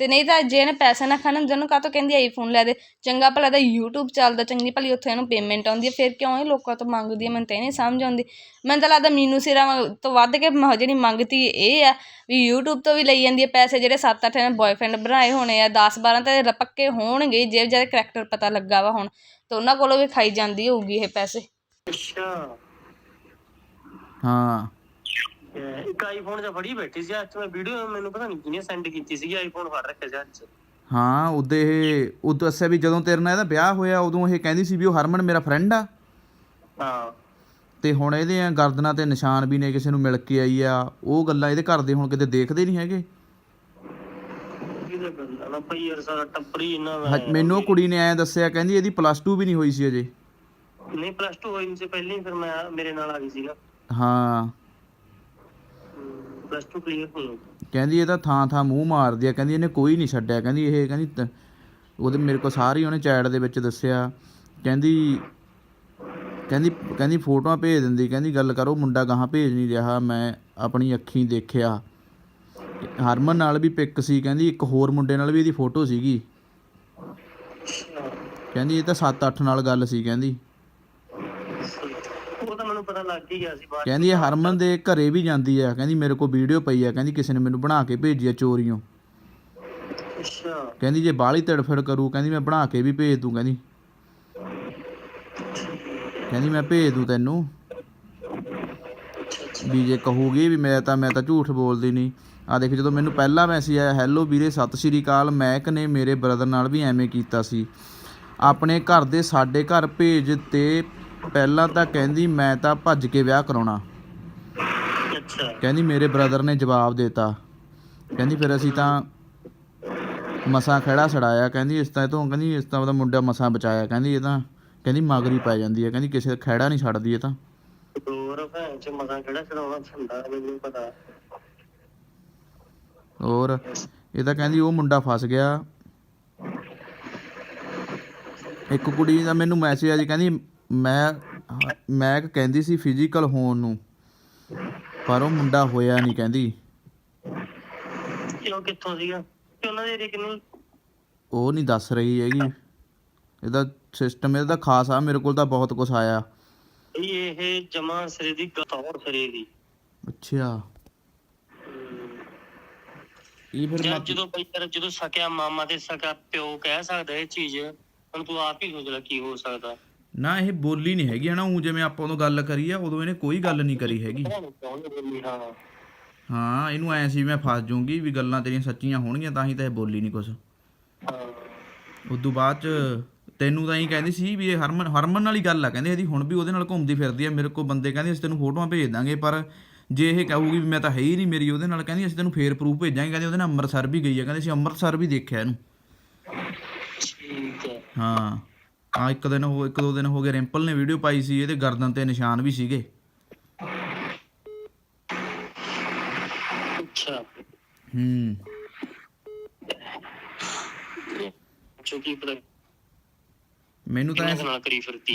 ਤੇ ਨਹੀਂ ਤਾਂ ਜੇ ਇਹਨੇ ਪੈਸੇ ਨਾ ਖਾਣ ਜਨੂੰ ਕਾਹਤੋਂ ਕਹਿੰਦੀ ਆਈਫੋਨ ਲੈ ਦੇ। ਚੰਗਾ ਭਲਾ ਦਾ YouTube ਚੱਲਦਾ ਚੰਗੀ ਭਲੀ ਉੱਥੇ ਇਹਨੂੰ ਪੇਮੈਂਟ ਆਉਂਦੀ ਹੈ ਫਿਰ ਕਿਉਂ ਇਹ ਲੋਕਾਂ ਤੋਂ ਮੰਗਦੀ ਹੈ ਮੈਨੂੰ ਤਾਂ ਇਹ ਨਹੀਂ ਸਮਝ ਆਉਂਦੀ। ਮੈਨੂੰ ਤਾਂ ਲੱਗਦਾ ਮੀਨੂ ਸਿਰਾ ਤੋਂ ਵੱਧ ਕੇ ਮ- ਜਿਹੜੀ ਮੰਗਤੀ ਇਹ ਆ ਵੀ YouTube ਤੋਂ ਵੀ ਲਈ ਜਾਂਦੀ ਹੈ ਪੈਸੇ ਜਿਹੜੇ 7-8 ਨੇ ਬॉयਫ੍ਰੈਂਡ ਬਣਾਏ ਹੋਣੇ ਆ 10-12 ਤੇ ਰ- ਪੱਕੇ ਹੋਣਗੇ ਜੇ ਜਿਹੜੇ ਕਰੈਕਟਰ ਪਤਾ ਲੱਗਾ ਵਾ ਹੁਣ ਤੇ ਉਹਨਾਂ ਕੋਲੋਂ ਵੀ ਖਾਈ ਜਾਂਦੀ ਹੋਊਗੀ ਇਹ ਪੈਸੇ। ਅੱਛਾ। ਹਾਂ। ਇੱਕ ਆਈਫੋਨ ਜਾਂ ਫੜੀ ਬੈਠੀ ਸੀ ਅੱਜ ਮੈਂ ਵੀਡੀਓ ਮੈਨੂੰ ਪਤਾ ਨਹੀਂ ਕਿਹਨੇ ਸੈਂਡ ਕੀਤੀ ਸੀਗੀ ਆਈਫੋਨ ਫੜ ਰੱਖਿਆ ਸੀ ਅੱਜ। ਹਾਂ ਉਹਦੇ ਇਹ ਉਹ ਦੱਸਿਆ ਵੀ ਜਦੋਂ ਤੇਰੇ ਨਾਲ ਇਹਦਾ ਵਿਆਹ ਹੋਇਆ ਉਦੋਂ ਇਹ ਕਹਿੰਦੀ ਸੀ ਵੀ ਉਹ ਹਰਮਨ ਮੇਰਾ ਫਰੈਂਡ ਆ। ਹਾਂ। ਤੇ ਹੁਣ ਇਹਦੇ ਗਰਦਨਾਂ ਤੇ ਨਿਸ਼ਾਨ ਵੀ ਨੇ ਕਿਸੇ ਨੂੰ ਮਿਲ ਕੇ ਆਈ ਆ। ਉਹ ਗੱਲਾਂ ਇਹਦੇ ਘਰ ਦੇ ਹੁਣ ਕਿਤੇ ਦੇਖਦੇ ਨਹੀਂ ਹੈਗੇ। ਕਿਹਦੇ ਬੰਦਾ ਨਾ ਭਈ ਯਾਰ ਸਾਰਾ ਟੱਪਰੀ ਇਹਨਾਂ ਦਾ। ਹ- ਮੈਨੂੰ ਉਹ ਕੁੜੀ ਨੇ ਐਂ ਦੱਸਿਆ ਕਹਿੰਦੀ ਇਹਦੀ ਪਲੱਸ 2 ਵੀ ਨਹੀਂ ਹੋਈ ਸੀ ਅਜੇ। ਨਹੀਂ ਪਲੱਸ 2 ਹੋਈ ਨਹੀਂ ਸੀ ਪਹਿਲਾਂ ਹੀ ਫਿਰ ਮੈਂ ਮੇਰੇ ਨਾਲ ਆ ਗਈ ਸੀ ਨਾ ਹਾਂ। ਪਲੱਸ 2 ਕਲੀਅਰ ਹੋਈ ਕਹਿੰਦੀ ਇਹ ਤਾਂ ਥਾਂ ਥਾਂ ਮੂੰਹ ਮਾਰਦੀ ਆ ਕਹਿੰਦੀ ਇਹਨੇ ਕੋਈ ਨਹੀਂ ਛੱਡਿਆ ਕਹਿੰਦੀ ਇਹ ਕਹਿੰਦੀ ਤ- ਉਹਦੇ ਮੇਰੇ ਕੋਲ ਸਾਰੀ ਉਹਨੇ ਚੈਟ ਦੇ ਵਿੱਚ ਦੱਸਿਆ। ਕਹਿੰਦੀ ਕਹਿੰਦੀ ਕਹਿੰਦੀ ਫੋਟੋਆਂ ਭੇਜ ਦਿੰਦੀ ਕਹਿੰਦੀ ਗੱਲ ਕਰੋ ਮੁੰਡਾ ਗਾਹਾਂ ਭੇਜ ਨਹੀਂ ਰਿਹਾ ਮੈਂ ਆਪਣੀ ਅੱਖੀਂ ਦੇਖਿਆ। ਹਰਮਨ ਨਾਲ ਵੀ ਪਿਕ ਸੀ ਕਹਿੰਦੀ ਇੱਕ ਹੋਰ ਮੁੰਡੇ ਨਾਲ ਵੀ ਇਹਦੀ ਫੋਟੋ ਸੀਗੀ। ਕਹਿੰਦੀ ਇਹ ਤਾਂ 7-8 ਨਾਲ ਗੱਲ ਸੀ ਕਹਿੰਦੀ। ਮੈਨੂੰ ਪਤਾ ਲੱਗ ਹੀ ਗਿਆ ਸੀ ਬਾਅਦ 'ਚ। ਕਹਿੰਦੀ ਇਹ ਹਰਮਨ ਦੇ ਘਰੇ ਵੀ ਜਾਂਦੀ ਆ। ਕਹਿੰਦੀ ਮੇਰੇ ਕੋਲ ਵੀਡੀਓ ਪਈ ਆ। ਕਹਿੰਦੀ ਕਿਸੇ ਨੇ ਮੈਨੂੰ ਬਣਾ ਕੇ ਭੇਜੀ ਆ ਅੱਛਾ। ਕਹਿੰਦੀ ਜੇ ਬਾਹਲੀ ਤੜਫੜ ਕਰੂ ਕਹਿੰਦੀ ਮੈਂ ਬਣਾ ਕੇ ਵੀ ਭੇਜ ਦੂੰ ਕਹਿੰਦੀ। ਕਹਿੰਦੀ ਮੈਂ ਭੇਜ ਦੂੰ ਤੈਨੂੰ। ਵੀ ਜੇ ਕਹੂਗੀ ਵੀ ਮੈਂ ਤਾਂ ਮੈਂ ਤਾਂ ਝੂਠ ਬੋਲਦੀ ਨਹੀਂ। ਆ ਦੇਖ ਜਦੋਂ ਮੈਨੂੰ ਪਹਿਲਾ ਮੈਸੇਜ ਆਇਆ ਹੈਲੋ ਵੀਰੇ ਸਤਿ ਸ਼੍ਰੀ ਅਕਾਲ। ਮੈਕ ਨੇ ਮੇਰੇ ਬ੍ਰਦਰ ਨਾਲ ਵੀ ਐਵੇਂ ਕੀਤਾ ਸੀ। ਆਪਣੇ ਘਰ ਦੇ ਸਾਡੇ ਘਰ ਭੇਜ ਤੇ ਪਹਿਲਾਂ ਤਾਂ ਕਹਿੰਦੀ ਮੈਂ ਤਾਂ ਭੱਜ ਕੇ ਵਿਆਹ ਕਰਾਉਣਾ। ਅੱਛਾ। ਕਹਿੰਦੀ ਮੇਰੇ ਬ੍ਰਦਰ ਨੇ ਜਵਾਬ ਦਿੱਤਾ। ਕਹਿੰਦੀ ਫਿਰ ਅਸੀਂ ਤਾਂ ਮਸਾਂ ਖੜਾ ਛੜਾਇਆ ਕਹਿੰਦੀ ਇਸ ਤਾਂ ਤੋਂ ਕਹਿੰਦੀ ਇਸ ਤਾਂ ਉਹਦਾ ਮੁੰਡਾ ਮਸਾਂ ਬਚਾਇਆ। ਕਹਿੰਦੀ ਇਹ ਤਾਂ ਕਹਿੰਦੀ ਮਗਰੀ ਪੈ ਜਾਂਦੀ ਹੈ। ਕਹਿੰਦੀ ਕਿਸੇ ਦਾ ਖਹਿੜਾ ਨਹੀਂ ਛੱਡਦੀ ਇਹ ਤਾਂ। ਹੋਰ ਭੈਣ ਚ ਮਸਾਂ ਕਿਹੜਾ ਚੜਾਉਣਾ ਛੰਦਾ ਮੈਨੂੰ ਪਤਾ। ਹੋਰ ਇਹ ਤਾਂ ਕਹਿੰਦੀ ਉਹ ਮੁੰਡਾ ਫਸ ਗਿਆ। ਇੱਕ ਕੁੜੀ ਦਾ ਮੈਨੂੰ ਮੈਸੇਜ ਆ ਜੀ ਕਹਿੰਦੀ ਮੈਂ ਮੈਂ ਕਹਿੰਦੀ ਸੀ ਫਿਜ਼ੀਕਲ ਹੋਣ ਨੂੰ ਪਰ ਉਹ ਮੁੰਡਾ ਹੋਇਆ ਨਹੀਂ ਕਹਿੰਦੀ। ਕਿ ਉਹ ਕਿੱਥੋਂ ਸੀਗਾ? ਤੇ ਉਹਨਾਂ ਦੇ ਏਰੀਆ ਕਿੰਨੀ ਉਹ ਨਹੀਂ ਦੱਸ ਰਹੀ ਹੈਗੀ। ਇਹਦਾ ਸਿਸਟਮ ਇਹਦਾ ਖਾਸ ਆ ਮੇਰੇ ਕੋਲ ਤਾਂ ਬਹੁਤ ਕੁਝ ਆਇਆ। ਇਹ ਜਮਾ ਸਿਰੇ ਦੀ ਗਤੌਰ ਸਿਰੇ ਦੀ। ਅੱਛਾ। ਇਹ ਫਿਰ ਜਦ ਮਤ- ਜਦੋਂ ਬਈ ਯਾਰ ਜਦੋਂ ਸਕਿਆ ਮਾਮਾ ਤੇ ਸਕਾ ਪਿਓ ਕਹਿ ਸਕਦਾ ਇਹ ਚੀਜ਼ ਹੁਣ ਤੂੰ ਆਪ ਹੀ ਸੋਚ ਲੈ ਕੀ ਹੋ ਸਕਦਾ। ਨਾ ਇਹ ਬੋਲੀ ਨਹੀਂ ਹੈਗੀ ਹਨਾ? ਉਹ ਜਿਵੇਂ ਆਪਾਂ ਉਦੋਂ ਗੱਲ ਕਰੀ ਆ ਉਦੋਂ ਇਹਨੇ ਕੋਈ ਗੱਲ ਨਹੀਂ ਕਰੀ ਹੈਗੀ। ਹਾਂ। ਇਹਨੂੰ ਐ ਸੀ ਮੈਂ ਫਸ ਜਾਊਂਗੀ ਵੀ ਗੱਲਾਂ ਤੇਰੀਆਂ ਸੱਚੀਆਂ ਹੋਣਗੀਆਂ ਤਾਂ ਹੀ ਤਾਂ ਇਹ ਬੋਲੀ ਨਹੀਂ ਕੁਛ। ਉਦੋਂ ਬਾਅਦ ਚ ਤੈਨੂੰ ਤਾਂ ਹੀ ਕਹਿੰਦੀ ਸੀ ਵੀ ਇਹ ਹਰਮਨ ਹਰਮਨ ਨਾਲ ਹੀ ਗੱਲ ਆ ਕਹਿੰਦੇ ਇਹਦੀ ਹੁਣ ਵੀ ਉਹਦੇ ਨਾਲ ਘੁੰਮਦੀ ਫਿਰਦੀ ਆ ਮੇਰੇ ਕੋਲ ਬੰਦੇ ਕਹਿੰਦੇ ਅਸੀਂ ਤੈਨੂੰ ਫੋਟੋਆਂ ਭੇਜ ਦਾਂਗੇ ਪਰ ਜੇ ਇਹ ਕਹੂਗੀ ਵੀ ਮੈਂ ਤਾਂ ਹੈ ਹੀ ਨਹੀਂ ਮੇਰੀ ਉਹਦੇ ਨਾਲ ਕਹਿੰਦੀ ਅਸੀਂ ਤੈਨੂੰ ਫੇਰ ਪ੍ਰੂਫ ਭੇਜਾਂਗੇ ਕਹਿੰਦੇ ਉਹਦੇ ਨਾਲ ਅੰਮ੍ਰਿਤਸਰ ਵੀ ਗਈ ਆ ਕਹਿੰਦੇ ਅਸੀਂ ਅੰਮ੍ਰਿਤਸਰ ਵੀ ਦੇਖਿਆ ਇਹਨੂੰ। ਠੀਕ ਹੈ। ਹਾਂ। ਆ ਇੱਕ ਦਿਨ ਹੋ ਇੱਕ ਦੋ ਦਿਨ ਹੋ ਗਏ ਰਿੰਪਲ ਨੇ ਵੀਡੀਓ ਪਾਈ ਸੀ ਇਹਦੇ ਗਰਦਨ ਤੇ ਨਿਸ਼ਾਨ ਵੀ ਸੀਗੇ। ਅੱਛਾ। ਹੂੰ। ਚੁਕੀ ਪਤਾ ਮੈਨੂੰ ਤਾਂ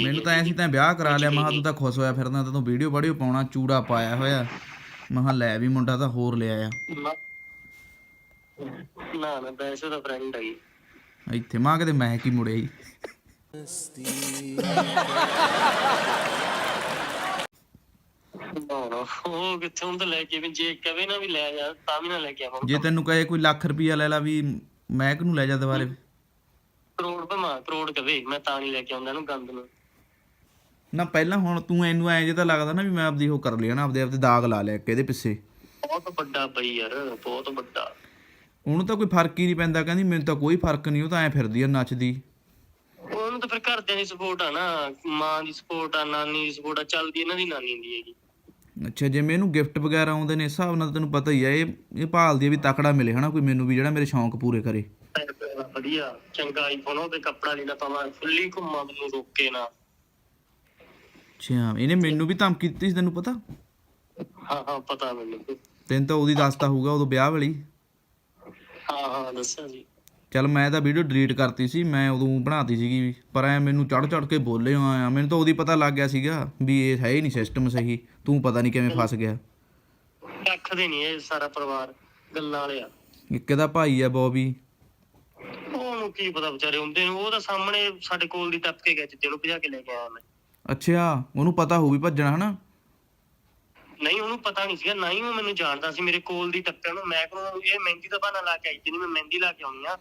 ਮੈਨੂੰ ਤਾਂ ਐ ਸੀ ਤਾਂ ਵਿਆਹ ਕਰਾ ਲਿਆ ਮਹਾ ਤੂੰ ਤਾਂ ਖੁਸ਼ ਹੋਇਆ ਫਿਰਦਾ ਤਾਂ ਤੂੰ ਵੀਡੀਓ ਵੀਡੀਓ ਪਾਉਣਾ ਚੂੜਾ ਪਾਇਆ ਹੋਇਆ। ਮਹਾ ਲੈ ਵੀ ਮੁੰਡਾ ਤਾਂ ਹੋਰ ਲਿਆ ਆ। ਨਾ ਨਾ ਵੈਸੇ ਤਾਂ ਫਰੈਂਡ ਹੈਗੀ ਇੱਥੇ ਮਾਂ ਕਿਤੇ ਮੈਂ ਕੀ ਮੁੜਿਆ ਹੀ ਉਹ ਕਿੱਥੇ ਹੁਣ ਤਾਂ ਲੈ ਕੇ ਵੀ ਜੇ ਕਵੇ ਨਾ ਵੀ ਲੈ ਜਾ ਤਾਂ ਵੀ ਨਾ ਲੈ ਕੇ ਆਵਾਂ। ਜੇ ਤੈਨੂੰ ਕਹੇ ਕੋਈ ਲੱਖ ਰੁਪਈਆ ਲੈ ਲਾ ਵੀ ਮਹਿਕ ਨੂੰ ਲੈ ਜਾ ਦੁਬਾਰੇ? ਕਰੋੜ ਭਮਾ ਕਰੋੜ ਕਵੇ ਮੈਂ ਤਾਂ ਨਹੀਂ ਲੈ ਕੇ ਆਉਂਦਾ ਇਹਨੂੰ ਗੰਦ ਨੂੰ। ਨਾ ਪਹਿਲਾਂ ਹੁਣ ਤੂੰ ਇਹਨੂੰ ਐਂ ਜੇ ਤਾਂ ਲੱਗਦਾ ਨਾ ਵੀ ਮੈਂ ਆਪਦੀ ਉਹ ਕਰ ਲਿਆ ਨਾ ਆਪਦੇ ਆਪਦੇ ਦਾਗ ਲਾ ਲਿਆ ਕਿਹਦੇ ਪਿੱਛੇ। ਬਹੁਤ ਵੱਡਾ ਬਈ ਯਾਰ ਬਹੁਤ ਵੱਡਾ। ਉਹਨੂੰ ਤਾਂ ਕੋਈ ਫ਼ਰਕ ਹੀ ਨਹੀਂ ਪੈਂਦਾ ਕਹਿੰਦੀ ਮੈਨੂੰ ਤਾਂ ਕੋਈ ਫ਼ਰਕ ਨਹੀਂ ਉਹ ਤਾਂ ਐ ਫਿਰਦੀ ਆ ਨੱਚਦੀ। ਉਹਨੂੰ ਤਾਂ ਫਿਰ ਘਰਦਿਆਂ ਦੀ ਸਪੋਰਟ ਆ ਨਾ ਮਾਂ ਦੀ ਸਪੋਰਟ ਆ ਨਾਨੀ ਦੀ ਸਪੋਰਟ ਆ ਚੱਲਦੀ ਇਹਨਾਂ ਦੀ ਨਾਨੀ ਦੀ ਹੈਗੀ। ਅੱਛਾ ਜੇ ਮੈਨੂੰ ਗਿਫਟ ਵਗੈਰਾ ਆਉਂਦੇ ਨੇ ਇਸ ਹਿਸਾਬ ਨਾਲ ਤੈਨੂੰ ਪਤਾ ਹੀ ਆ ਇਹ ਇਹ ਭਾਲਦੀ ਆ ਵੀ ਤਕੜਾ ਮਿਲੇ ਹਨਾ ਕੋਈ ਮੈਨੂੰ ਵੀ ਜਿਹੜਾ ਮੇਰੇ ਸ਼ੌਂਕ ਪੂਰੇ ਕਰੇ। ਵਧੀਆ ਚੰਗਾ ਆਈਫੋਨ ਹੋਵੇ ਕੱਪੜਾ ਲੈਣਾ ਪਾਵਾਂ ਫੁੱਲੀ ਘੁੰਮਾਂ ਮੈਨੂੰ ਰੋਕੇ ਨਾ। ਅੱਛਾ ਇਹਨੇ ਮੈਨੂੰ ਵੀ ਧਮਕੀ ਦਿੱਤੀ ਸੀ ਤੈਨੂੰ ਪਤਾ? ਹਾਂ ਹਾਂ ਪਤਾ ਮੈਨੂੰ। ਤੈਨੂੰ ਤਾਂ ਉਹਦੀ ਦੱਸਤਾ ਹੋਊਗਾ ਉਦੋਂ ਵਿਆਹ ਵਾਲੀ। ਹਾਂ ਹਾਂ ਦੱਸਿਆ ਜੀ ਚੱਲ ਮੈਂ ਤਾਂ ਵੀਡੀਓ ਡਿਲੀਟ ਕਰਤੀ ਸੀ ਮੈਂ ਉਦੋਂ ਬਣਾਤੀ ਸੀਗੀ ਪਰ ਐ ਮੈਨੂੰ ਚੜ ਚੜ ਕੇ ਬੋਲੇ ਆ। ਮੈਨੂੰ ਤਾਂ ਉਹਦੀ ਪਤਾ ਲੱਗ ਗਿਆ ਸੀਗਾ ਵੀ ਇਹ ਹੈ ਹੀ ਨਹੀਂ ਸਿਸਟਮ ਸਹੀ ਤੂੰ ਪਤਾ ਨਹੀਂ ਕਿਵੇਂ ਫਸ ਗਿਆ। ਰੱਖਦੇ ਨਹੀਂ ਇਹ ਸਾਰਾ ਪਰਿਵਾਰ ਗੱਲਾਂ ਵਾਲੇ ਆ। ਇੱਕ ਇਹਦਾ ਭਾਈ ਆ ਬੋਬੀ। ਉਹਨੂੰ ਕੀ ਪਤਾ ਵਿਚਾਰੇ ਹੁੰਦੇ ਨੂੰ ਉਹ ਤਾਂ ਸਾਹਮਣੇ ਸਾਡੇ ਕੋਲ ਦੀ ਟੱਪ ਕੇ ਗਿਆ ਜਿੱਤੇ ਨੂੰ ਭਜਾ ਕੇ ਲੈ ਕੇ ਆਇਆ ਮੈਂ। ਅੱਛਾ ਉਹਨੂੰ ਪਤਾ ਹੋਊ ਵੀ ਭੱਜਣਾ ਹਨਾ? ਨਹੀਂ ਉਹਨੂੰ ਪਤਾ ਨਹੀਂ ਸੀਗਾ ਨਾ ਹੀ ਉਹ ਮੈਨੂੰ ਜਾਣਦਾ ਸੀ ਮੇਰੇ ਕੋਲ ਦੀ ਟੱਪਿਆ ਨੂੰ। ਮੈਂ ਕੋਲ ਇਹ ਮਹਿੰਦੀ ਦਾ ਬਹਾਨਾ ਲਾ ਕੇ ਆਈ ਸੀ ਨਹੀਂ ਮੈਂ ਮਹਿੰਦੀ ਲਾ ਕੇ ਆਉਣੀ ਆ।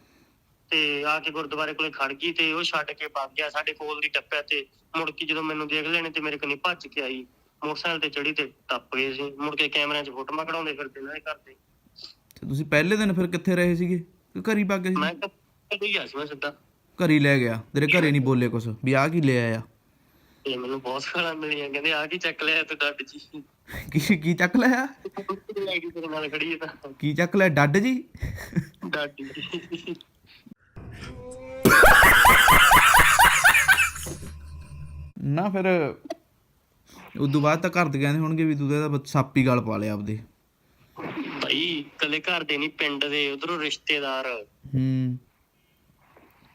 ਤੇ ਆ ਕੇ ਗੁਰਦੁਆਰੇ ਕੋਲੇ ਖੜ ਗਈ ਤੇ ਉਹ ਛੱਡ ਕੇ ਭੱਜ ਗਿਆ ਸਾਡੇ ਕੋਲ ਦੀ ਟੱਪਿਆ ਤੇ ਮੁੜ ਕੇ ਜਦੋਂ ਮੈਨੂੰ ਦੇਖ ਲੈਣੇ ਤੇ ਮੇਰੇ ਕਨੀ ਭੱਜ ਕੇ ਆਈ। ਮੋਟਰਸਾਈਕਲ ਤੇ ਚੜੀ ਤੇ ਟੱਪ ਗਏ ਸੀ। ਮੁੜ ਕੇ ਕੈਮਰਿਆਂ 'ਚ ਫੋਟੋਆਂ ਕਢਾਉਂਦੇ ਫਿਰਦੇ ਨੇ ਕਰਦੇ ਤੇ ਤੁਸੀਂ ਪਹਿਲੇ ਦਿਨ ਫਿਰ ਕਿੱਥੇ ਰਹੇ ਸੀਗੇ? ਕਿ ਘਰੀ ਭੱਗ ਗਏ ਸੀ? ਮੈਂ ਤਾਂ ਹੀ ਗਿਆ ਸੀ ਮੈਂ ਸਿੱਧਾ। ਘਰੀ ਲੈ ਗਿਆ। ਤੇਰੇ ਘਰੇ ਨਹੀਂ ਬੋਲੇ ਕੁਛ ਵੀ ਆ ਕੀ ਲੈ ਆਇਆ? ਤੇ ਮੈਨੂੰ ਬਹੁਤ ਗਾਲਾਂ ਮਿਲੀਆਂ ਕਹਿੰਦੇ ਆ ਕੀ ਚੱਕ ਲਿਆ ਤੂੰ ਡੱਡ ਜੀ? ਕੀ ਕੀ ਚੱਕ ਲਿਆ? ਲੈ ਕੇ ਤੇਰੇ ਨਾਲ ਖੜੀ ਹੈ ਤਾਂ। ਕੀ ਚੱਕ ਲਿਆ ਡੱਡ ਜੀ? ਡੱਡ ਜੀ। ਨਾ ਫਿਰ ਉਦੋਂ ਬਾਅਦ ਤਾਂ ਘਰ ਦੇ ਕਹਿੰਦੇ ਹੋਣਗੇ ਵੀ ਤੂੰ ਤਾਂ ਇਹਦਾ ਸਾਪੀ ਗਲ ਪਾ ਲਿਆ ਆਪਦੇ। ਭਾਈ ਕੱਲੇ ਘਰ ਦੇ ਨਹੀਂ ਪਿੰਡ ਦੇ ਉਧਰੋਂ ਰਿਸ਼ਤੇਦਾਰ। ਹੂੰ।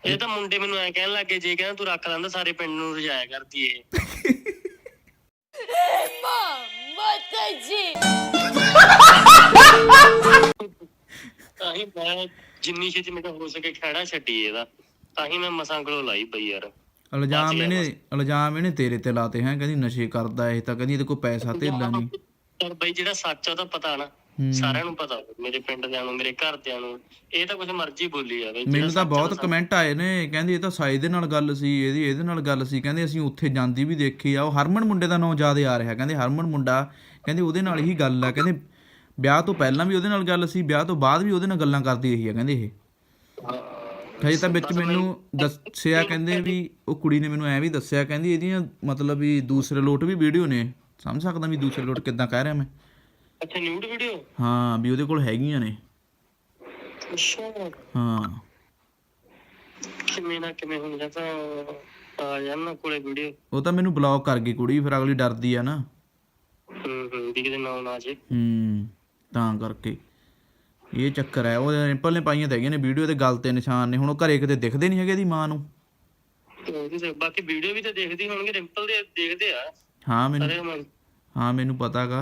ਇਹ ਤਾਂ ਮੁੰਡੇ ਮੈਨੂੰ ਐ ਕਹਿਣ ਲੱਗੇ ਜੇ ਕਹਿੰਦਾ ਤੂੰ ਰੱਖ ਲੈਂਦਾ ਸਾਰੇ ਪਿੰਡ ਨੂੰ ਰਜਾਇਆ ਕਰਦੀ ਏ। ਤਾਂ ਹੀ ਮੈਂ ਜਿੰਨੀ ਛੇਤੀ ਮੇਰੇ ਹੋ ਸਕੇ ਖੜਾ ਛੱਡੀ ਇਹਦਾ ਤਾਂ ਹੀ ਮੈਂ ਮਸਾਂ ਕੋਲੋਂ ਲਾਈ ਪਈ ਯਾਰ। ਇਲਜ਼ਾਮ ਇਹਨੇ ਇਲਜ਼ਾਮ ਇਹਨੇ ਤੇਰੇ ਤੇ ਲਾਤੇ ਹੈ ਕਹਿੰਦੀ ਨਸ਼ੇ ਕਰਦਾ ਇਹ ਤਾਂ ਕਹਿੰਦੀ ਇਹਦੇ ਕੋਲ ਪੈਸਾ ਧੇਲਾ ਨਹੀਂ ਪਰ ਬਈ ਜਿਹੜਾ ਸੱਚ ਆ ਉਹ ਤਾਂ ਪਤਾ ਨਾ। ਸਾਰਿਆਂ ਨੂੰ ਪਤਾ ਮੇਰੇ ਪਿੰਡ ਦਿਆਂ ਨੂੰ ਮੇਰੇ ਘਰਦਿਆਂ ਨੂੰ ਇਹ ਤਾਂ ਕੁਝ ਮਰਜ਼ੀ ਬੋਲੀ ਜਾਵੇ ਜਿਹੜਾ ਮੈਨੂੰ ਤਾਂ ਆ ਬਹੁਤ। ਕਮੈਂਟ ਆਏ ਨੇ ਕਹਿੰਦੀ ਇਹ ਤਾਂ ਸਾਈ ਦੇ ਨਾਲ ਗੱਲ ਸੀ ਇਹਦੀ ਇਹਦੇ ਨਾਲ ਗੱਲ ਸੀ ਕਹਿੰਦੇ ਅਸੀਂ ਉੱਥੇ ਜਾਂਦੀ ਵੀ ਦੇਖੀ ਆ ਉਹ ਹਰਮਨ ਮੁੰਡੇ ਦਾ ਨਾਂ ਜ਼ਿਆਦਾ ਆ ਰਿਹਾ ਕਹਿੰਦੇ ਹਰਮਨ ਮੁੰਡਾ ਕਹਿੰਦੇ ਉਹਦੇ ਨਾਲ ਹੀ ਗੱਲ ਆ ਕਹਿੰਦੇ ਵਿਆਹ ਤੋਂ ਪਹਿਲਾਂ ਵੀ ਉਹਦੇ ਨਾਲ ਗੱਲ ਸੀ ਵਿਆਹ ਤੋਂ ਬਾਅਦ ਵੀ ਉਹਦੇ ਨਾਲ ਗੱਲਾਂ ਕਰਦੀ ਰਹੀ ਆ ਕਹਿੰਦੇ ਇਹ ਹਜੇ ਤਾਂ ਵਿੱਚ ਮੈਨੂੰ ਦੱਸਿਆ ਕਹਿੰਦੇ ਵੀ ਉਹ ਕੁੜੀ ਨੇ ਮੈਨੂੰ ਐ ਵੀ ਦੱਸਿਆ ਕਹਿੰਦੀ ਇਹਦੀਆਂ ਮਤਲਬ ਵੀ ਦੂਸਰੇ ਲੋਟ ਵੀ ਵੀਡੀਓ ਨੇ। ਸਮਝ ਸਕਦਾ ਵੀ ਦੂਸਰੇ ਲੋਟ ਕਿੱਦਾਂ ਕਹਿ ਰਿਹਾ ਮੈਂ। ਅੱਛਾ ਨਿਊਡ ਵੀਡੀਓ ਹਾਂ ਵੀ ਉਹਦੇ ਕੋਲ ਹੈਗੀਆਂ ਨੇ। ਅੱਛਾ। ਹਾਂ। ਕਿਵੇਂ ਨਾ ਕਿਵੇਂ ਹੁੰਦਾ ਤਾਂ ਆ ਜਾਣਾ ਕੋਲੇ ਵੀਡੀਓ ਉਹ ਤਾਂ ਮੈਨੂੰ ਬਲੌਕ ਕਰ ਗਈ ਕੁੜੀ ਫਿਰ ਅਗਲੀ ਡਰਦੀ ਆ ਨਾ। ਹੂੰ ਹੂੰ ਵੀ ਕਿਤੇ ਨਾ ਨਾ ਜੇ। ਹੂੰ ਤਾਂ ਕਰਕੇ। ਇਹ ਚੱਕਰ ਹੈ ਉਹ ਰਿੰਪਲ ਨੇ ਪਾਈਆਂ ਤਾਂ ਹੈਗੀਆਂ ਨੇ ਵੀਡੀਓ ਤੇ ਗੱਲ ਤੇ ਨਿਸ਼ਾਨ ਨੇ ਹੁਣ ਉਹ ਘਰੇ ਕਿਤੇ ਦਿਖਦੇ ਨਹੀਂ ਹੈਗੇ ਇਹਦੀ ਮਾਂ ਨੂੰ। ਬਾਕੀ ਵੀਡੀਓ ਵੀ ਤਾਂ ਦੇਖਦੀ ਹੋਣਗੇ ਰਿੰਪਲ ਦੇ ਦੇਖਦੇ ਆ। ਹਾਂ ਮੈਨੂੰ ਸਾਰੇ ਮਨ ਹਾਂ ਮੈਨੂੰ ਪਤਾਗਾ।